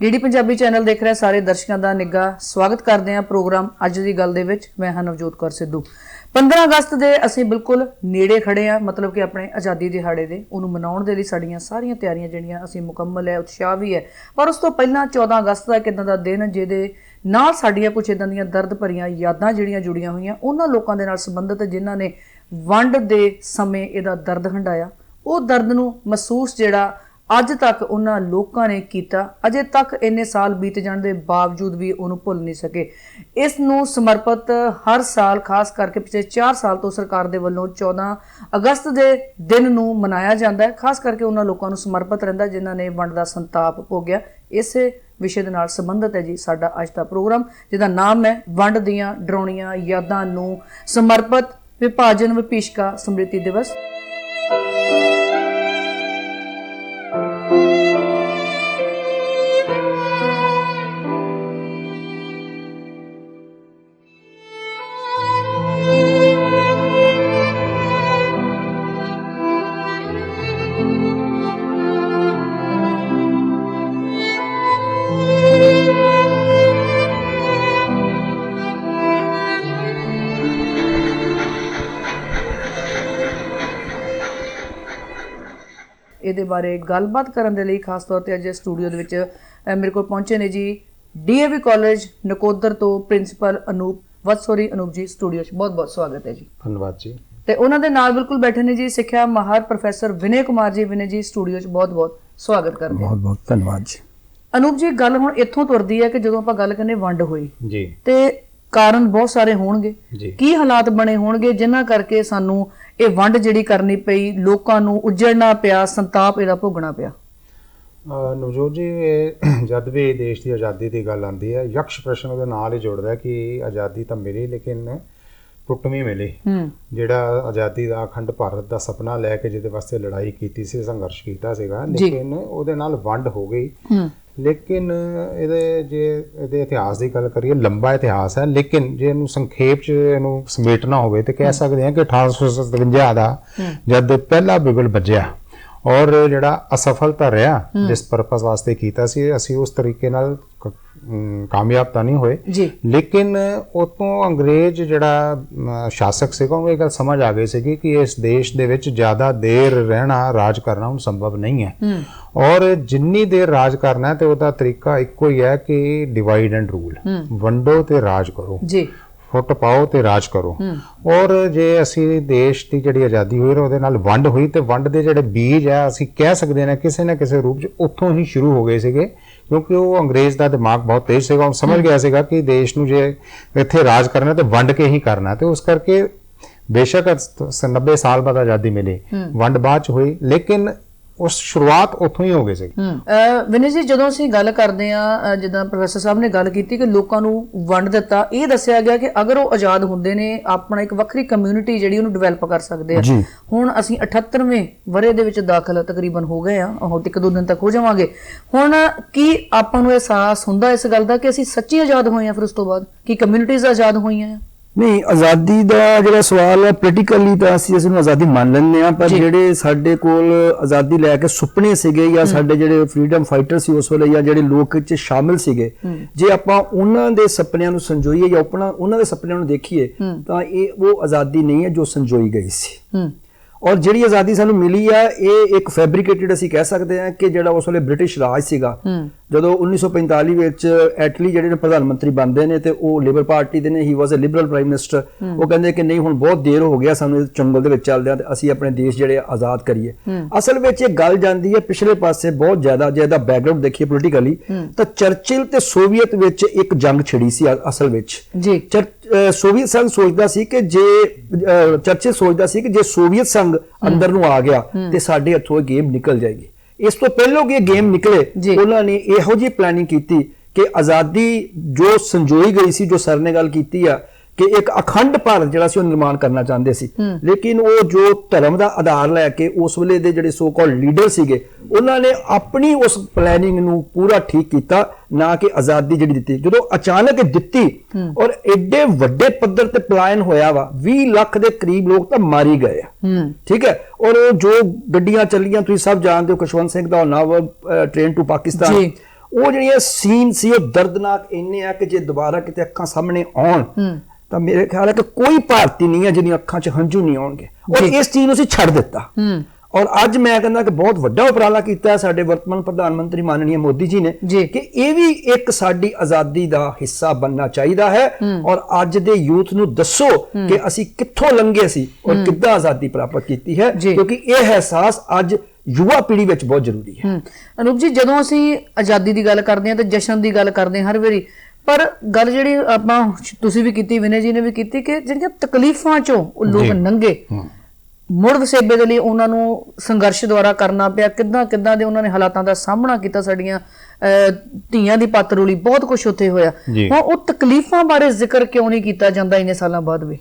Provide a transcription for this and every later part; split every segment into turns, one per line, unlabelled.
DD Punjabi channel ਦੇਖ ਰਹੇ ਸਾਰੇ ਦਰਸ਼ਕਾਂ ਦਾ ਨਿੱਘਾ ਸਵਾਗਤ ਕਰਦੇ ਹਾਂ ਪ੍ਰੋਗਰਾਮ ਅੱਜ ਦੀ ਗੱਲ ਦੇ ਵਿੱਚ। ਮੈਂ ਹਾਂ ਨਵਜੋਤ ਕੌਰ ਸਿੱਧੂ। 15 ਅਗਸਤ ਦੇ ਅਸੀਂ ਬਿਲਕੁਲ ਨੇੜੇ ਖੜੇ ਆ ਮਤਲਬ ਕਿ ਆਪਣੇ ਆਜ਼ਾਦੀ ਦਿਹਾੜੇ ਦੇ। ਉਹਨੂੰ ਮਨਾਉਣ ਦੇ ਲਈ ਸਾਡੀਆਂ ਸਾਰੀਆਂ ਤਿਆਰੀਆਂ ਜਿਹੜੀਆਂ ਅਸੀਂ ਮੁਕੰਮਲ ਹੈ, ਉਤਸ਼ਾਹ ਵੀ ਹੈ। ਪਰ ਉਸ ਤੋਂ ਪਹਿਲਾਂ 14 ਅਗਸਤ ਦਾ ਕਿਦਾਂ ਦਾ ਦਿਨ ਜਿਹਦੇ ਨਾਲ ਸਾਡੀਆਂ ਕੁਝ ਇਦਾਂ ਦੀਆਂ ਦਰਦ ਭਰੀਆਂ ਯਾਦਾਂ ਜਿਹੜੀਆਂ ਜੁੜੀਆਂ ਹੋਈਆਂ, ਉਹਨਾਂ ਲੋਕਾਂ ਦੇ ਨਾਲ ਸੰਬੰਧਿਤ ਜਿਨ੍ਹਾਂ ਨੇ ਵੰਡ ਦੇ ਸਮੇਂ ਇਹਦਾ ਦਰਦ ਹੰਡਾਇਆ। ਉਹ ਦਰਦ ਨੂੰ ਮਹਿਸੂਸ ਜਿਹੜਾ ਅੱਜ ਤੱਕ ਉਹਨਾਂ ਲੋਕਾਂ ਨੇ ਕੀਤਾ, ਅਜੇ ਤੱਕ ਇੰਨੇ ਸਾਲ ਬੀਤ ਜਾਣ ਦੇ ਬਾਵਜੂਦ ਵੀ ਉਹਨੂੰ ਭੁੱਲ ਨਹੀਂ ਸਕੇ। ਇਸ ਨੂੰ ਸਮਰਪਿਤ ਹਰ ਸਾਲ, ਖਾਸ ਕਰਕੇ ਪਿਛਲੇ 4 ਸਾਲ ਤੋਂ ਸਰਕਾਰ ਦੇ ਵੱਲੋਂ 14 ਅਗਸਤ ਦੇ ਦਿਨ ਨੂੰ ਮਨਾਇਆ ਜਾਂਦਾ ਹੈ। ਖਾਸ ਕਰਕੇ ਉਹਨਾਂ ਲੋਕਾਂ ਨੂੰ ਸਮਰਪਿਤ ਰਹਿੰਦਾ ਜਿਨ੍ਹਾਂ ਨੇ ਵੰਡ ਦਾ ਸੰਤਾਪ ਭੋਗਿਆ। ਇਸੇ ਵਿਸ਼ੇ ਦੇ ਨਾਲ ਸੰਬੰਧਿਤ ਹੈ ਜੀ ਸਾਡਾ ਅੱਜ ਦਾ ਪ੍ਰੋਗਰਾਮ, ਜਿਹਦਾ ਨਾਮ ਹੈ ਵੰਡ ਦੀਆਂ ਡਰਾਉਣੀਆਂ ਯਾਦਾਂ ਨੂੰ ਸਮਰਪਿਤ ਵਿਭਾਜਨ ਵਿਭੀਸ਼ਕਾ ਸਮ੍ਰਿਤੀ ਦਿਵਸ। ਇਹਦੇ ਬਾਰੇ ਗੱਲਬਾਤ ਕਰਨ ਦੇ ਲਈ ਖਾਸ ਤੌਰ ਤੇ ਅੱਜ ਸਟੂਡੀਓ ਦੇ ਵਿੱਚ ਮੇਰੇ ਕੋਲ ਪਹੁੰਚੇ ਨੇ ਜੀ ਡੀਏਵੀ ਕਾਲਜ ਨਕੋਦਰ ਤੋਂ ਪ੍ਰਿੰਸੀਪਲ ਅਨੂਪ ਵਤਸੋਰੀ। ਅਨੂਪ ਜੀ ਸਟੂਡੀਓ 'ਚ ਬਹੁਤ-ਬਹੁਤ ਸਵਾਗਤ ਹੈ ਜੀ।
ਧੰਨਵਾਦ ਜੀ।
ਤੇ ਉਹਨਾਂ ਦੇ ਨਾਲ ਬਿਲਕੁਲ ਬੈਠੇ ਨੇ ਜੀ ਸਿੱਖਿਆ ਮਾਹਰ ਪ੍ਰੋਫੈਸਰ ਵਿਨੇ ਕੁਮਾਰ ਜੀ। ਵਿਨੇ ਜੀ ਸਟੂਡੀਓ 'ਚ ਬਹੁਤ-ਬਹੁਤ ਸਵਾਗਤ ਕਰਦੇ ਹਾਂ।
ਬਹੁਤ ਬਹੁਤ ਧੰਨਵਾਦ ਜੀ।
ਅਨੂਪ ਜੀ ਗੱਲ ਹੁਣ ਇੱਥੋਂ ਤੁਰਦੀ ਹੈ ਕਿ ਜਦੋਂ ਆਪਾਂ ਗੱਲ ਕਰਨੇ ਵੰਡ ਹੋਈ।
ਜੀ।
ਤੇ ਕਾਰਨ ਬਹੁਤ ਸਾਰੇ ਹੋਣਗੇ। ਕੀ ਹਾਲਾਤ ਬਣੇ ਹੋਣਗੇ ਜਿਨ੍ਹਾਂ ਕਰਕੇ ਸਾਨੂੰ ਇਹ ਵੰਡ ਜਿਹੜੀ ਕਰਨੀ ਪਈ ਲੋਕਾਂ ਨੂੰ ਉੱਜੜਨਾ ਪਿਆ ਸੰਤਾਪ ਇਹਦਾ ਭੋਗਣਾ ਪਿਆ?
ਨਵਜੋਤ ਜੀ ਜਦ ਵੀ ਦੇਸ਼ ਦੀ ਆਜ਼ਾਦੀ ਦੀ ਗੱਲ ਆਉਂਦੀ ਹੈ ਯਕਸ਼ ਪ੍ਰਸ਼ਨ ਉਹਦੇ ਨਾਲ ਹੀ ਜੁੜਦਾ ਹੈ ਕਿ ਆਜ਼ਾਦੀ ਤਾਂ ਮਿਲੀ ਲੇਕਿਨ ਟੁੱਟਵੀਂ ਮਿਲੀ। ਜਿਹੜਾ ਆਜ਼ਾਦੀ ਦਾ ਅਖੰਡ ਭਾਰਤ ਦਾ ਸੁਪਨਾ ਲੈ ਕੇ ਜਿਹਦੇ ਵਾਸਤੇ ਲੜਾਈ ਕੀਤੀ ਸੀ ਸੰਘਰਸ਼ ਕੀਤਾ ਸੀਗਾ। ਲੇਕਿਨ ਉਹਦੇ ਨਾਲ ਵੰਡ ਹੋ ਗਈ। ਲੇਕਿਨ ਇਹਦੇ ਜੇ ਇਹਦੇ ਇਤਿਹਾਸ ਦੀ ਗੱਲ ਕਰੀਏ ਲੰਬਾ ਇਤਿਹਾਸ ਹੈ ਲੇਕਿਨ ਜੇ ਇਹਨੂੰ ਸੰਖੇਪ ਚ ਇਹਨੂੰ ਸਮੇਟਣਾ ਹੋਵੇ ਤੇ ਕਹਿ ਸਕਦੇ ਹਾਂ ਕਿ 1857 ਦਾ ਜਦ ਪਹਿਲਾ ਬਿਗਲ ਵੱਜਿਆ ਔਰ ਜਿਹੜਾ ਅਸਫਲਤਾ ਰਿਹਾ ਜਿਸ ਪਰਪਸ ਵਾਸਤੇ ਕੀਤਾ ਸੀ ਅਸੀਂ ਉਸ ਤਰੀਕੇ ਨਾਲ ਕਾਮਯਾਬ ਤਾਂ ਨਹੀਂ ਹੋਏ।
ਜੀ।
ਲੇਕਿਨ ਉਤੋਂ ਅੰਗਰੇਜ਼ ਜਿਹੜਾ ਸ਼ਾਸਕ ਸੀਗਾ ਉਹਨੂੰ ਇਹ ਗੱਲ ਸਮਝ ਆ ਗਈ ਸੀਗੀ ਕਿ ਇਸ ਦੇਸ਼ ਦੇ ਵਿੱਚ ਜ਼ਿਆਦਾ ਦੇਰ ਰਹਿਣਾ ਰਾਜ ਕਰਨਾ ਹੁਣ ਸੰਭਵ ਨਹੀਂ ਹੈ।
ਹੂੰ।
ਔਰ ਜਿੰਨੀ ਦੇਰ ਰਾਜ ਕਰਨਾ ਹੈ ਤੇ ਉਹਦਾ ਤਰੀਕਾ ਇੱਕੋ ਹੀ ਹੈ ਕਿ ਡਿਵਾਈਡ ਐਂਡ ਰੂਲ ਵੰਡੋ ਤੇ ਰਾਜ ਕਰੋ।
ਜੀ।
ਫੁੱਟ ਪਾਓ ਤੇ ਰਾਜ ਕਰੋ। ਔਰ ਜੇ ਅਸੀਂ ਦੇਸ਼ ਦੀ ਜਿਹੜੀ ਆਜ਼ਾਦੀ ਹੋਈ ਉਹਦੇ ਨਾਲ ਵੰਡ ਹੋਈ ਤੇ ਵੰਡ ਦੇ ਜਿਹੜੇ ਬੀਜ ਆ ਅਸੀਂ ਕਹਿ ਸਕਦੇ ਹਾਂ ਕਿਸੇ ਨਾ ਕਿਸੇ ਰੂਪ 'ਚ ਉੱਥੋਂ ਹੀ ਸ਼ੁਰੂ ਹੋ ਗਏ ਸੀਗੇ। ਕਿਉਂਕਿ ਉਹ ਅੰਗਰੇਜ਼ ਦਾ ਦਿਮਾਗ ਬਹੁਤ ਤੇਜ਼ ਸੀਗਾ ਉਹ ਸਮਝ ਗਿਆ ਸੀਗਾ ਕਿ ਦੇਸ਼ ਨੂੰ ਜੇ ਇੱਥੇ ਰਾਜ ਕਰਨਾ ਤੇ ਵੰਡ ਕੇ ਹੀ ਕਰਨਾ ਤੇ ਉਸ ਕਰਕੇ ਬੇਸ਼ੱਕ ਅਸ- 90 ਸਾਲ ਬਾਅਦ ਆਜ਼ਾਦੀ ਮਿਲੀ। ਵੰਡ ਬਾਅਦ ਚ ਹੋਈ। ਲੇਕਿਨ ਉਸ ਸ਼ੁਰੂਆਤ ਉੱਥੋਂ ਹੀ ਹੋ ਗਈ ਸੀ
ਵਿਨੇ ਜੀ ਜਦੋਂ ਅਸੀਂ ਗੱਲ ਕਰਦੇ ਆ ਜਿੱਦਾਂ ਪ੍ਰੋਫੈਸਰ ਸਾਹਿਬ ਨੇ ਗੱਲ ਕੀਤੀ ਕਿ ਲੋਕਾਂ ਨੂੰ ਵੰਡ ਦਿੱਤਾ ਇਹ ਦੱਸਿਆ ਗਿਆ ਕਿ ਅਗਰ ਉਹ ਆਜ਼ਾਦ ਹੁੰਦੇ ਨੇ ਆਪਣਾ ਇੱਕ ਵੱਖਰੀ ਕਮਿਊਨਿਟੀ ਜਿਹੜੀ ਉਹਨੂੰ ਡਿਵੈਲਪ ਕਰ ਸਕਦੇ ਆ। ਹੁਣ ਅਸੀਂ 78ਵੇਂ ਵਰੇ ਦੇ ਵਿੱਚ ਦਾਖਲ ਤਕਰੀਬਨ ਹੋ ਗਏ ਆ ਉਹ ਇੱਕ ਦੋ ਦਿਨ ਤੱਕ ਹੋ ਜਾਵਾਂਗੇ। ਹੁਣ ਕੀ ਆਪਾਂ ਨੂੰ ਅਹਿਸਾਸ ਹੁੰਦਾ ਇਸ ਗੱਲ ਦਾ ਕਿ ਅਸੀਂ ਸੱਚੀ ਆਜ਼ਾਦ ਹੋਏ ਆ ਫਿਰ ਉਸ ਤੋਂ ਬਾਅਦ? ਕਿ ਕਮਿਊਨਿਟੀਜ਼ ਆਜ਼ਾਦ ਹੋਈਆਂ ਆ?
ਨਹੀਂ ਆਜ਼ਾਦੀ ਦਾ ਜਿਹੜਾ ਸਵਾਲ ਹੈ ਪੋਲੀਟੀਕਲੀ ਤਾਂ ਅਸੀਂ ਇਸ ਨੂੰ ਆਜ਼ਾਦੀ ਮੰਨ ਲੈਂਦੇ ਆ ਪਰ। ਜਿਹੜੇ ਸਾਡੇ ਕੋਲ ਆਜ਼ਾਦੀ ਲੈ ਕੇ ਸੁਪਨੇ ਸੀਗੇ ਜਾਂ ਸਾਡੇ ਜਿਹੜੇ ਫਰੀडम ਫਾਈਟਰ ਸੀ ਉਸ ਵੇਲੇ ਜਾਂ ਜਿਹੜੇ ਲੋਕ ਚ ਸ਼ਾਮਿਲ ਸੀਗੇ ਜੇ ਆਪਾਂ ਉਹਨਾਂ ਦੇ ਸੁਪਨਿਆਂ ਨੂੰ ਸੰਜੋਈਏ ਜਾਂ ਆਪਣਾ ਉਹਨਾਂ ਦੇ ਸੁਪਨਿਆਂ ਨੂੰ ਦੇਖੀਏ ਤਾਂ ਇਹ ਉਹ ਆਜ਼ਾਦੀ ਨਹੀਂ ਹੈ ਜੋ ਸੰਜੋਈ ਗਈ ਸੀ। ਔਰ ਜਿਹੜੀ ਆਜ਼ਾਦੀ ਸਾਨੂੰ ਮਿਲੀ ਆ ਇਹ ਇੱਕ ਫੈਬਰੀਕੇਟਡ ਅਸੀਂ ਕਹਿ ਸਕਦੇ ਹਾਂ ਕਿ ਜਿਹੜਾ ਉਸ ਵੇਲੇ ਬ੍ਰਿਟਿਸ਼ ਰਾਜ ਸੀਗਾ ਜਦੋਂ 1945 ਵਿੱਚ ਐਟਲੀ ਜਿਹੜੇ ਨੇ ਪ੍ਰਧਾਨ ਮੰਤਰੀ ਬਣਦੇ ਨੇ ਤੇ ਉਹ ਲਿਬਰ ਪਾਰਟੀ ਦੇ ਨੇ he was a liberal prime minister ਉਹ ਕਹਿੰਦੇ ਕਿ ਨਹੀਂ ਹੁਣ ਬਹੁਤ ਦੇਰ ਹੋ ਗਿਆ ਸਾਨੂੰ ਇਸ ਜੰਗਲ ਦੇ ਵਿੱਚ ਚੱਲਦਿਆਂ ਤੇ ਅਸੀਂ ਆਪਣੇ ਦੇਸ਼ ਜਿਹੜੇ ਆਜ਼ਾਦ ਕਰੀਏ। ਅਸਲ ਵਿੱਚ ਇਹ ਗੱਲ ਜਾਂਦੀ ਹੈ ਪਿਛਲੇ ਪਾਸੇ ਬਹੁਤ ਜ਼ਿਆਦਾ ਜੇ ਇਹਦਾ ਬੈਕਗ੍ਰਾਉਂਡ ਦੇਖੀਏ ਪੋਲੀਟੀਕਲੀ ਤਾਂ ਚਰਚਿਲ ਤੇ ਸੋਵੀਅਤ ਵਿੱਚ ਇੱਕ ਜੰਗ ਛਿੜੀ ਸੀ ਅਸਲ ਵਿੱਚ।
ਜੀ।
ਸੋਵੀਅਤ ਸੰਘ ਸੋਚਦਾ ਸੀ ਕਿ ਜੇ ਚਰਚਿਲ ਸੋਚਦਾ ਸੀ ਕਿ ਜੇ ਸੋਵੀਅਤ ਸੰਘ ਅੰਦਰ ਨੂੰ ਆ ਗਿਆ ਤੇ ਸਾਡੇ ਹੱਥੋਂ ਇਹ ਗੇਮ ਨਿਕਲ ਜਾਏਗੀ। ਇਸ ਤੋਂ ਪਹਿਲਾਂ ਕਿ ਇਹ ਗੇਮ ਨਿਕਲੇ
ਜੀ।
ਉਹਨਾਂ ਨੇ ਇਹੋ ਜਿਹੀ ਪਲੈਨਿੰਗ ਕੀਤੀ ਕਿ ਆਜ਼ਾਦੀ ਜੋ ਸੰਜੋਈ ਗਈ ਸੀ ਜੋ ਸਰ ਨੇ ਗੱਲ ਕੀਤੀ ਆ ਕਿ ਇੱਕ ਅਖੰਡ ਭਾਰਤ ਜਿਹੜਾ ਸੀ ਉਹ ਨਿਰਮਾਣ ਕਰਨਾ ਚਾਹੁੰਦੇ ਸੀ। ਲੇਕਿਨ ਉਹ ਜੋ ਧਰਮ ਦਾ ਆਧਾਰ ਲੈ ਕੇ ਉਸ ਵੇਲੇ ਦੇ ਜਿਹੜੇ ਸੋ ਕਾਲ ਲੀਡਰ ਸੀਗੇ ਉਹਨਾਂ ਨੇ ਆਪਣੀ ਉਸ ਪਲੈਨਿੰਗ ਨੂੰ ਪੂਰਾ ਠੀਕ ਕੀਤਾ ਨਾ ਕਿ ਆਜ਼ਾਦੀ ਜਿਹੜੀ ਦਿੱਤੀ। ਜਦੋਂ ਅਚਾਨਕ ਦਿੱਤੀ ਔਰ ਐਡੇ ਵੱਡੇ ਪੱਧਰ ਤੇ ਪਲਾਇਨ ਹੋਇਆ ਵਾ 20 ਲੱਖ ਦੇ ਕਰੀਬ ਲੋਕ ਤਾਂ ਮਾਰੀ ਗਏ ਠੀਕ ਹੈ? ਔਰ ਉਹ ਜੋ ਗੱਡੀਆਂ ਚੱਲੀਆਂ ਤੁਸੀਂ ਸਭ ਜਾਣਦੇ ਹੋ ਖੁਸ਼ਵੰਤ ਸਿੰਘ ਦਾ ਨਾਵ ਟ੍ਰੇਨ ਟੂ ਪਾਕਿਸਤਾਨ
ਜੀ।
ਉਹ ਜਿਹੜੀਆਂ ਸੀਨ ਸੀ ਉਹ ਦਰਦਨਾਕ ਇੰਨੇ ਆ ਕਿ ਜੇ ਦੁਬਾਰਾ ਕਿਤੇ ਅੱਖਾਂ ਸਾਹਮਣੇ ਆਉਣ ਤਾਂ ਮੇਰੇ ਖਿਆਲ ਹੈ ਕਿ ਕੋਈ ਭਾਰਤੀ ਨਹੀਂ ਹੈ ਜਿਹਦੀਆਂ ਅੱਖਾਂ 'ਚ ਹੰਝੂ ਨਹੀਂ ਆਉਣਗੇ। ਔਰ ਇਸ ਚੀਜ਼ ਨੂੰ ਅਸੀਂ ਛੱਡ ਦਿੱਤਾ। ਔਰ ਅੱਜ ਮੈਂ ਕਹਿੰਦਾ ਕਿ ਬਹੁਤ ਵੱਡਾ ਉਪਰਾਲਾ ਕੀਤਾ ਹੈ ਸਾਡੇ ਵਰਤਮਾਨ ਪ੍ਰਧਾਨ ਮੰਤਰੀ ਮਾਨਨੀय ਮੋਦੀ ਜੀ ਨੇ। ਕਿ ਇਹ ਵੀ ਇੱਕ ਸਾਡੀ ਆਜ਼ਾਦੀ ਦਾ ਹਿੱਸਾ ਬਣਨਾ ਚਾਹੀਦਾ ਹੈ। ਔਰ ਅੱਜ ਦੇ ਯੂਥ ਨੂੰ ਦੱਸੋ ਕਿ ਅਸੀਂ ਕਿੱਥੋਂ ਲੰਘੇ ਸੀ ਔਰ ਕਿੱਦਾਂ ਆਜ਼ਾਦੀ ਪ੍ਰਾਪਤ ਕੀਤੀ ਹੈ। ਕਿਉਂਕਿ ਇਹ ਅਹਿਸਾਸ ਅੱਜ ਯੁਵਾ ਪੀੜ੍ਹੀ ਵਿੱਚ ਬਹੁਤ ਜ਼ਰੂਰੀ ਹੂੰ।
ਅਨੂਪ ਜੀ ਜਦੋਂ ਅਸੀਂ ਆਜ਼ਾਦੀ ਦੀ ਗੱਲ ਕਰਦੇ ਹਾਂ ਤੇ ਜਸ਼ਨ ਦੀ ਗੱਲ ਕਰਦੇ ਹਾਂ ਹਰ ਵਾਰੀ ਪਰ ਗੱਲ ਜਿਹੜੀ ਆਪਾਂ ਤੁਸੀਂ ਵੀ ਕੀਤੀ ਵਿਨੇ ਜੀ ਨੇ ਵੀ ਕੀਤੀ ਕਿ ਜਿਹੜੀਆਂ ਤਕਲੀਫਾਂ ਚੋਂ ਉਹ ਲੋਕ। ਨੰਗੇ ਮੁੜ ਵਸੇਬੇ ਦੇ ਲਈ ਉਹਨਾਂ ਨੂੰ ਸੰਘਰਸ਼ ਦੁਆਰਾ ਕਰਨਾ ਪਿਆ ਕਿੱਦਾਂ ਕਿੱਦਾਂ ਦੇ ਉਹਨਾਂ ਨੇ ਹਾਲਾਤਾਂ ਦਾ ਸਾਹਮਣਾ ਕੀਤਾ ਸਾਡੀਆਂ ਧੀਆਂ ਦੀ ਪੱਤ ਰੋਲੀ ਬਹੁਤ ਕੁਝ ਉੱਥੇ ਹੋਇਆ। ਹੁਣ ਉਹ ਤਕਲੀਫਾਂ ਬਾਰੇ ਜ਼ਿਕਰ ਕਿਉਂ ਨਹੀਂ ਕੀਤਾ ਜਾਂਦਾ ਇੰਨੇ ਸਾਲਾਂ ਬਾਅਦ ਵੀ?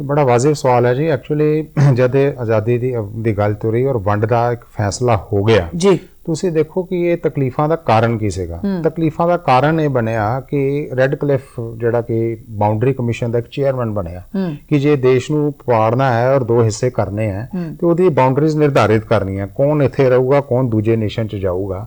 ਬੜਾ ਵਾਜਿਬ ਸਵਾਲ ਹੈ ਜੀ। ਐਕਚੁਅਲੀ ਜਦ ਆਜ਼ਾਦੀ ਦੀ ਦੀ ਗੱਲ ਤੁਰੀ ਔਰ ਵੰਡ ਦਾ ਇੱਕ ਫੈਸਲਾ ਹੋ ਗਿਆ
ਜੀ।
ਤੁਸੀਂ ਦੇਖੋ ਕਿ ਇਹ ਤਕਲੀਫਾਂ ਦਾ ਕਾਰਨ ਕੀ ਸੀਗਾ? ਤਕਲੀਫਾਂ ਦਾ ਕਾਰਨ ਇਹ ਬਣਿਆ ਕਿ ਰੈੱਡ ਕਲਿਫ ਜਿਹੜਾ ਕਿ ਬਾਉਂਡਰੀ ਕਮਿਸ਼ਨ ਦਾ ਇੱਕ ਚੇਅਰਮੈਨ ਬਣਿਆ ਕਿ ਜੇ ਦੇਸ਼ ਨੂੰ ਪਾੜਨਾ ਹੈ ਔਰ ਦੋ ਹਿੱਸੇ ਕਰਨੇ ਹੈ ਤੇ ਉਹਦੀ ਬਾਉਂਡਰੀਜ਼ ਨਿਰਧਾਰਿਤ ਕਰਨੀਆਂ। ਕੌਣ ਇੱਥੇ ਰਹੂਗਾ ਕੌਣ ਦੂਜੇ ਨੇਸ਼ਨ 'ਚ ਜਾਊਗਾ।